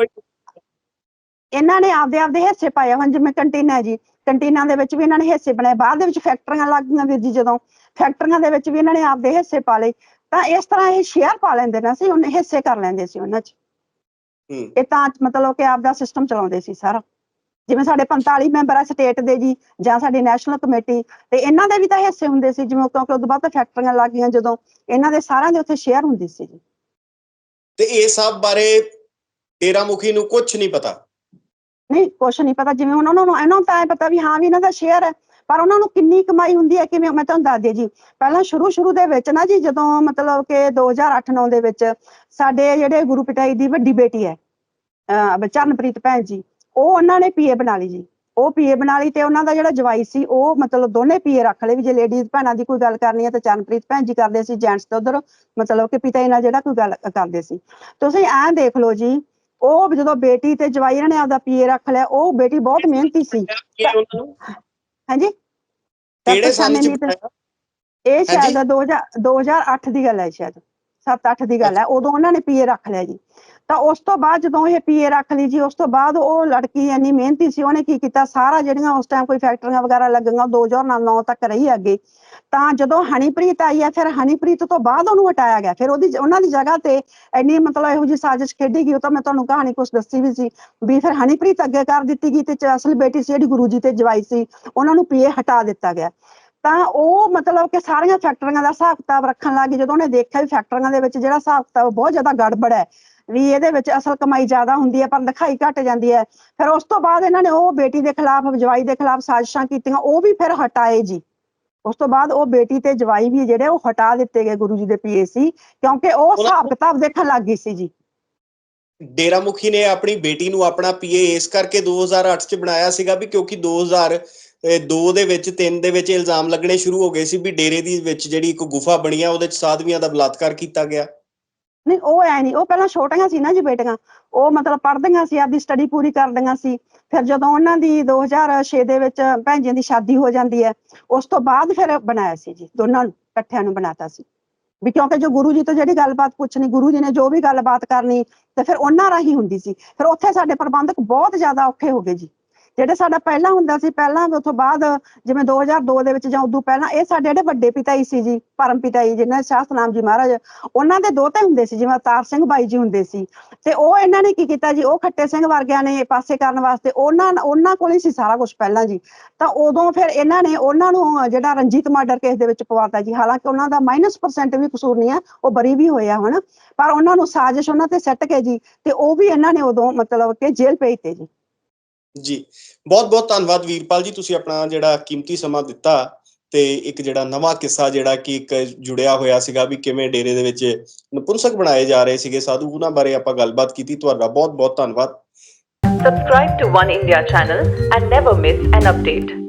ਇਹਨਾਂ ਨੇ ਆਪਦੇ ਆਪਦੇ ਹਿੱਸੇ ਪਾਏ ਹੁਣ ਜਿਵੇਂ ਕੰਟੀਨ ਹੈ ਜੀ ਕੰਟੀਨਾਂ ਦੇ ਵਿੱਚ ਵੀ ਇਹਨਾਂ ਨੇ ਹਿੱਸੇ ਬਣਾਏ ਬਾਅਦ ਦੇ ਵਿੱਚ ਫੈਕਟਰੀਆਂ ਲੱਗ ਗਈਆਂ ਵੀਰ ਜੀ ਜਦੋਂ ਫੈਕਟਰੀਆਂ ਦੇ ਵਿੱਚ ਵੀ ਇਹਨਾਂ ਨੇ ਆਪਦੇ ਹਿੱਸੇ ਪਾ ਲਏ ਤਾਂ ਇਸ ਤਰ੍ਹਾਂ ਇਹ ਸ਼ੇਅਰ ਪਾ ਲੈਂਦੇ ਨਾ ਸੀ ਉਹਨੇ ਹਿੱਸੇ ਕਰ ਲੈਂਦੇ ਸੀ ਉਹਨਾਂ 'ਚ। ਹੂੰ। ਇਹ ਤਾਂ ਮਤਲਬ ਕਿ ਆਪਦਾ ਸਿਸਟਮ ਚਲਾਉਂਦੇ ਸੀ ਸਾਰਾ। ਜਿਵੇਂ ਸਾਡੇ 45 ਮੈਂਬਰ ਆ ਸਟੇਟ ਦੇ ਜੀ ਜਾਂ ਸਾਡੀ ਨੈਸ਼ਨਲ ਕਮੇਟੀ ਤੇ ਇਹਨਾਂ ਦੇ ਵੀ ਤਾਂ ਹਿੱਸੇ ਹੁੰਦੇ ਸੀ ਜਿਵੇਂ ਕਿਉਂਕਿ ਉਦੋਂ ਬਾਅਦ ਤਾਂ ਫੈਕਟਰੀਆਂ ਲੱਗ ਗਈਆਂ ਜਦੋਂ ਇਹਨਾਂ ਦੇ ਸਾਰਿਆਂ ਦੇ ਉੱਥੇ ਸ਼ੇਅਰ ਹੁੰਦੀ ਸੀ ਜੀ। ਤੇ ਇਹ ਸਭ ਬਾਰੇ ਡੇਰਾ ਮੁਖੀ ਨੂੰ ਕੁਝ ਨਹੀਂ ਪਤਾ? ਨਹੀਂ ਕੁਛ ਨਹੀਂ ਪਤਾ ਜਿਵੇਂ ਹੁਣ ਉਹਨਾਂ ਨੂੰ ਇਹਨਾਂ ਨੂੰ ਤਾਂ ਪਤਾ ਵੀ ਹਾਂ ਵੀ ਇਹਨਾਂ ਦਾ ਸ਼ੇਅਰ ਹੈ। ਪਰ ਉਹਨਾਂ ਨੂੰ ਕਿੰਨੀ ਕਮਾਈ ਹੁੰਦੀ ਹੈ ਕਿਵੇਂ, ਮੈਂ ਤੁਹਾਨੂੰ ਦੱਸ ਦੇ ਜੀ। ਪਹਿਲਾਂ ਸ਼ੁਰੂ ਸ਼ੁਰੂ ਦੇ ਵਿੱਚ ਨਾ ਜੀ, ਜਦੋਂ ਮਤਲਬ ਕਿ 2008-9 ਦੇ ਵਿੱਚ ਸਾਡੇ ਜਿਹੜੇ ਗੁਰੂ ਪਿਤਾਈ ਦੀ ਵੱਡੀ ਬੇਟੀ ਹੈ ਚਰਨਪ੍ਰੀਤ ਭੈਣ ਜੀ, ਉਹ ਉਹਨਾਂ ਨੇ ਪੀਏ ਬਣਾ ਲਈ ਜੀ। ਉਹ ਪੀਏ ਬਣਾ ਲਈ ਤੇ ਉਹਨਾਂ ਦਾ ਜਿਹੜਾ ਜਵਾਈ ਸੀ, ਉਹ ਮਤਲਬ ਦੋਨੇ ਪੀਏ ਰੱਖ ਲਏ ਵੀ ਜੇ ਲੇਡੀਜ਼ ਭੈਣਾਂ ਦੀ ਕੋਈ ਗੱਲ ਕਰਨੀ ਹੈ ਤਾਂ ਚਰਨਪ੍ਰੀਤ ਭੈਣ ਜੀ ਕਰਦੇ ਸੀ ਜੈਂਟਸ ਤੇ ਉਧਰ ਮਤਲਬ ਕਿ ਪਿਤਾ ਜੀ ਨਾਲ ਜਿਹੜਾ ਕੋਈ ਗੱਲ ਕਰਦੇ ਸੀ। ਤੁਸੀਂ ਐਂ ਦੇਖ ਲਓ ਜੀ, ਉਹ ਜਦੋਂ ਬੇਟੀ ਤੇ ਜਵਾਈ ਇਹਨਾਂ ਨੇ ਆਪਦਾ ਪੀਏ ਰੱਖ ਲਿਆ, ਉਹ ਬੇਟੀ ਬਹੁਤ ਮਿਹਨਤੀ ਸੀ। ਹਾਂਜੀ? ਕਿਹੜੇ ਸਾਲ ਚ ਇਹ। ਸ਼ਾਇਦ 2000 2008 ਦੀ ਗੱਲ ਹੈ ਸ਼ਾਇਦ। 7-8 ਦੀ ਗੱਲ ਹੈ, ਉਦੋਂ ਉਹਨਾਂ ਨੇ ਪੀਏ ਰੱਖ ਲਿਆ ਜੀ। ਤਾਂ ਉਸ ਤੋਂ ਬਾਅਦ ਜਦੋਂ ਇਹ ਪੀਏ ਰੱਖ ਲਈ ਜੀ, ਉਸ ਤੋਂ ਬਾਅਦ ਉਹ ਲੜਕੀ ਇੰਨੀ ਮਿਹਨਤੀ ਸੀ, ਉਹਨੇ ਕੀ ਕੀਤਾ? ਸਾਰਾ ਜਿਹੜੀਆਂ ਉਸ ਟਾਈਮ ਕੋਈ ਫੈਕਟਰੀਆਂ ਵਗੈਰਾ ਲੱਗੀਆਂ 2009 ਤੱਕ ਰਹੀ ਅੱਗੇ। ਤਾਂ ਜਦੋਂ ਹਨੀਪ੍ਰੀਤ ਆਈ ਹੈ, ਫਿਰ ਹਨੀਪ੍ਰੀਤ ਤੋਂ ਬਾਅਦ ਉਹਨੂੰ ਹਟਾਇਆ ਗਿਆ। ਫਿਰ ਉਹਦੀ ਉਹਨਾਂ ਦੀ ਜਗ੍ਹਾ ਤੇ ਇੰਨੀ ਮਤਲਬ ਇਹੋ ਜਿਹੀ ਸਾਜ਼ਿਸ਼ ਖੇਡੀ ਗਈ, ਉਹ ਤਾਂ ਮੈਂ ਤੁਹਾਨੂੰ ਕਹਾਣੀ ਕੁਝ ਦੱਸੀ ਵੀ ਸੀ ਵੀ ਫਿਰ ਹਨੀਪ੍ਰੀਤ ਅੱਗੇ ਕਰ ਦਿੱਤੀ ਗਈ ਤੇ ਅਸਲ ਬੇਟੀ ਸੀ, ਜਿਹੜੀ ਗੁਰੂ ਜੀ ਤੇ ਜਵਾਈ ਸੀ, ਉਹਨਾਂ ਨੂੰ ਪੀਏ ਹਟਾ ਦਿੱਤਾ ਗਿਆ। ਤਾਂ ਉਹ ਮਤਲਬ ਕਿ ਸਾਰੀਆਂ ਫੈਕਟਰੀਆਂ ਦਾ ਹਿਸਾਬ ਕਿਤਾਬ ਰੱਖਣ ਲੱਗੀ ਜਦੋਂ ਉਹਨੇ ਦੇਖਿਆ ਵੀ ਫੈਕਟਰੀਆਂ ਦੇ ਵਿੱਚ ਜਿਹੜਾ ਹਿਸਾਬ ਕਿਤਾਬ ਬਹੁਤ ਜ਼ਿਆਦਾ ਗੜਬੜ ਹੈ ਵੀ ਇਹਦੇ ਵਿੱਚ ਅਸਲ ਕਮਾਈ ਜ਼ਿਆਦਾ ਹੁੰਦੀ ਹੈ ਪਰ ਦਿਖਾਈ ਘੱਟ ਜਾਂਦੀ ਹੈ। ਫਿਰ ਉਸ ਤੋਂ ਬਾਅਦ ਇਹਨਾਂ ਨੇ ਉਹ ਬੇਟੀ ਦੇ ਖਿਲਾਫ ਜਵਾਈ ਦੇ ਖਿਲਾਫ ਸਾਜ਼ਿਸ਼ਾਂ ਕੀਤੀਆਂ ਉਹ ਵੀ ਫਿਰ ਹਟਾਏ ਜੀ। ਉਸ ਤੋਂ ਬਾਅਦ ਉਹ ਬੇਟੀ ਤੇ ਜਵਾਈ ਵੀ ਜਿਹੜੇ ਉਹ ਹਟਾ ਦਿੱਤੇ ਗਏ ਗੁਰੂ ਜੀ ਦੇ ਪੀਏਸੀ ਕਿਉਂਕਿ ਉਹ ਹਿਸਾਬ ਕਿਤਾਬ ਦੇਖਣ ਲੱਗ ਗਈ ਸੀ ਜੀ। ਡੇਰਾ ਮੁਖੀ ਨੇ ਆਪਣੀ ਬੇਟੀ ਨੂੰ ਆਪਣਾ ਪੀਏ ਇਸ ਕਰਕੇ 2008 ਚ ਬਣਾਇਆ ਸੀਗਾ ਵੀ ਕਿਉਂਕਿ 2002 ਦੇ ਵਿੱਚ 3 ਦੇ ਵਿੱਚ ਇਲਜ਼ਾਮ ਲੱਗਣੇ ਸ਼ੁਰੂ ਹੋ ਗਏ ਸੀ ਵੀ ਡੇਰੇ ਦੀ ਵਿੱਚ ਜਿਹੜੀ ਇੱਕ ਗੁਫਾ ਬਣੀ ਆ, ਉਹਦੇ ਚ ਸਾਧਵੀਆਂ ਦਾ ਬਲਾਤਕਾਰ ਕੀਤਾ ਗਿਆ। ਨਹੀਂ, ਉਹ ਐ ਨਹੀਂ, ਉਹ ਪਹਿਲਾਂ ਛੋਟੀਆਂ ਸੀ ਨਾ ਜੀ ਬੇਟੀਆਂ। ਉਹ ਮਤਲਬ ਪੜ੍ਹਦੀਆਂ ਸੀ, ਆਪਦੀ ਸਟੱਡੀ ਪੂਰੀ ਕਰਦੀਆਂ ਸੀ। ਫਿਰ ਜਦੋਂ ਉਹਨਾਂ ਦੀ 2006 ਦੇ ਵਿੱਚ ਭੈਣ ਜੀ ਦੀ ਸ਼ਾਦੀ ਹੋ ਜਾਂਦੀ ਹੈ, ਉਸ ਤੋਂ ਬਾਅਦ ਫਿਰ ਬਣਾਇਆ ਸੀ ਜੀ, ਦੋਨਾਂ ਨੂੰ, ਇਕੱਠਿਆਂ ਨੂੰ ਬਣਾਤਾ ਸੀ। ਵੀ ਕਿਉਂਕਿ ਜੋ ਗੁਰੂ ਜੀ ਤੋਂ ਜਿਹੜੀ ਗੱਲਬਾਤ ਪੁੱਛਣੀ, ਗੁਰੂ ਜੀ ਨੇ ਜੋ ਵੀ ਗੱਲਬਾਤ ਕਰਨੀ, ਤੇ ਫਿਰ ਉਹਨਾਂ ਰਾਹੀਂ ਹੁੰਦੀ ਸੀ। ਫਿਰ ਉੱਥੇ ਸਾਡੇ ਪ੍ਰਬੰਧਕ ਬਹੁਤ ਜ਼ਿਆਦਾ ਔਖੇ ਹੋ ਗਏ ਜੀ। ਜਿਹੜੇ ਸਾਡਾ ਪਹਿਲਾਂ ਹੁੰਦਾ ਸੀ, ਪਹਿਲਾਂ ਉਸ ਤੋਂ ਬਾਅਦ ਜਿਵੇਂ 2002 ਦੇ ਵਿੱਚ ਜਾਂ ਉਦੋਂ ਪਹਿਲਾਂ, ਇਹ ਸਾਡੇ ਜਿਹੜੇ ਵੱਡੇ ਪਿਤਾ ਜੀ ਸੀ ਜੀ, ਪਰਮ ਪਿਤਾ ਜੀ ਜਿਹਨਾਂ ਸ਼ਾਸਤਨਾਮ ਜੀ ਮਹਾਰਾਜ, ਉਹਨਾਂ ਦੇ ਦੋਤੇ ਹੁੰਦੇ ਸੀ, ਜਿਵੇਂ ਅਵਤਾਰ ਸਿੰਘ ਬਾਈ ਜੀ ਹੁੰਦੇ ਸੀ। ਤੇ ਉਹ ਇਹਨਾਂ ਨੇ ਕੀ ਕੀਤਾ ਜੀ, ਉਹ ਖੱਟੇ ਸਿੰਘ ਵਰਗਿਆਂ ਨੇ ਪਾਸੇ ਕਰਨ ਵਾਸਤੇ ਉਹਨਾਂ ਉਹਨਾਂ ਕੋਲ ਹੀ ਸੀ ਸਾਰਾ ਕੁਝ ਪਹਿਲਾਂ ਜੀ। ਤਾਂ ਉਦੋਂ ਫਿਰ ਇਹਨਾਂ ਨੇ ਉਹਨਾਂ ਨੂੰ ਜਿਹੜਾ ਰਣਜੀਤ ਮਰਡਰ ਕੇਸ ਦੇ ਵਿੱਚ ਪਵਾਤਾ ਜੀ, ਹਾਲਾਂਕਿ ਉਹਨਾਂ ਦਾ ਮਾਈਨਸ ਪਰਸੈਂਟ ਵੀ ਕਸੂਰ ਨਹੀਂ ਆ, ਉਹ ਬਰੀ ਵੀ ਹੋਇਆ ਹੁਣ। ਪਰ ਉਹਨਾਂ ਨੂੰ ਸਾਜ਼ਿਸ਼ ਉਹਨਾਂ ਤੇ ਸੱਟ ਕੇ ਜੀ, ਤੇ ਉਹ ਵੀ ਇਹਨਾਂ ਨੇ ਉਦੋਂ ਮਤਲਬ ਕਿ ਜੇਲ੍ਹ ਭੇਜਤੇ ਜੀ। ਜੀ। ਬਹੁਤ ਬਹੁਤ ਧੰਨਵਾਦ ਵੀਰਪਾਲ ਜੀ, ਤੁਸੀਂ ਆਪਣਾ ਜਿਹੜਾ ਕੀਮਤੀ ਸਮਾਂ ਦਿੱਤਾ ਤੇ ਇੱਕ ਜਿਹੜਾ ਨਵਾਂ ਕਿੱਸਾ ਜਿਹੜਾ ਕਿ ਇੱਕ ਜੁੜਿਆ ਹੋਇਆ ਸੀਗਾ ਵੀ ਕਿਵੇਂ ਡੇਰੇ ਦੇ ਵਿੱਚ ਨਪੁੰਸਕ ਬਣਾਏ ਜਾ ਰਹੇ ਸੀਗੇ ਸਾਧੂ, ਉਹਨਾਂ ਬਾਰੇ ਆਪਾਂ ਗੱਲਬਾਤ ਕੀਤੀ। ਤੁਹਾਡਾ ਬਹੁਤ ਬਹੁਤ ਧੰਨਵਾਦ। Subscribe to One India channel and never miss an update.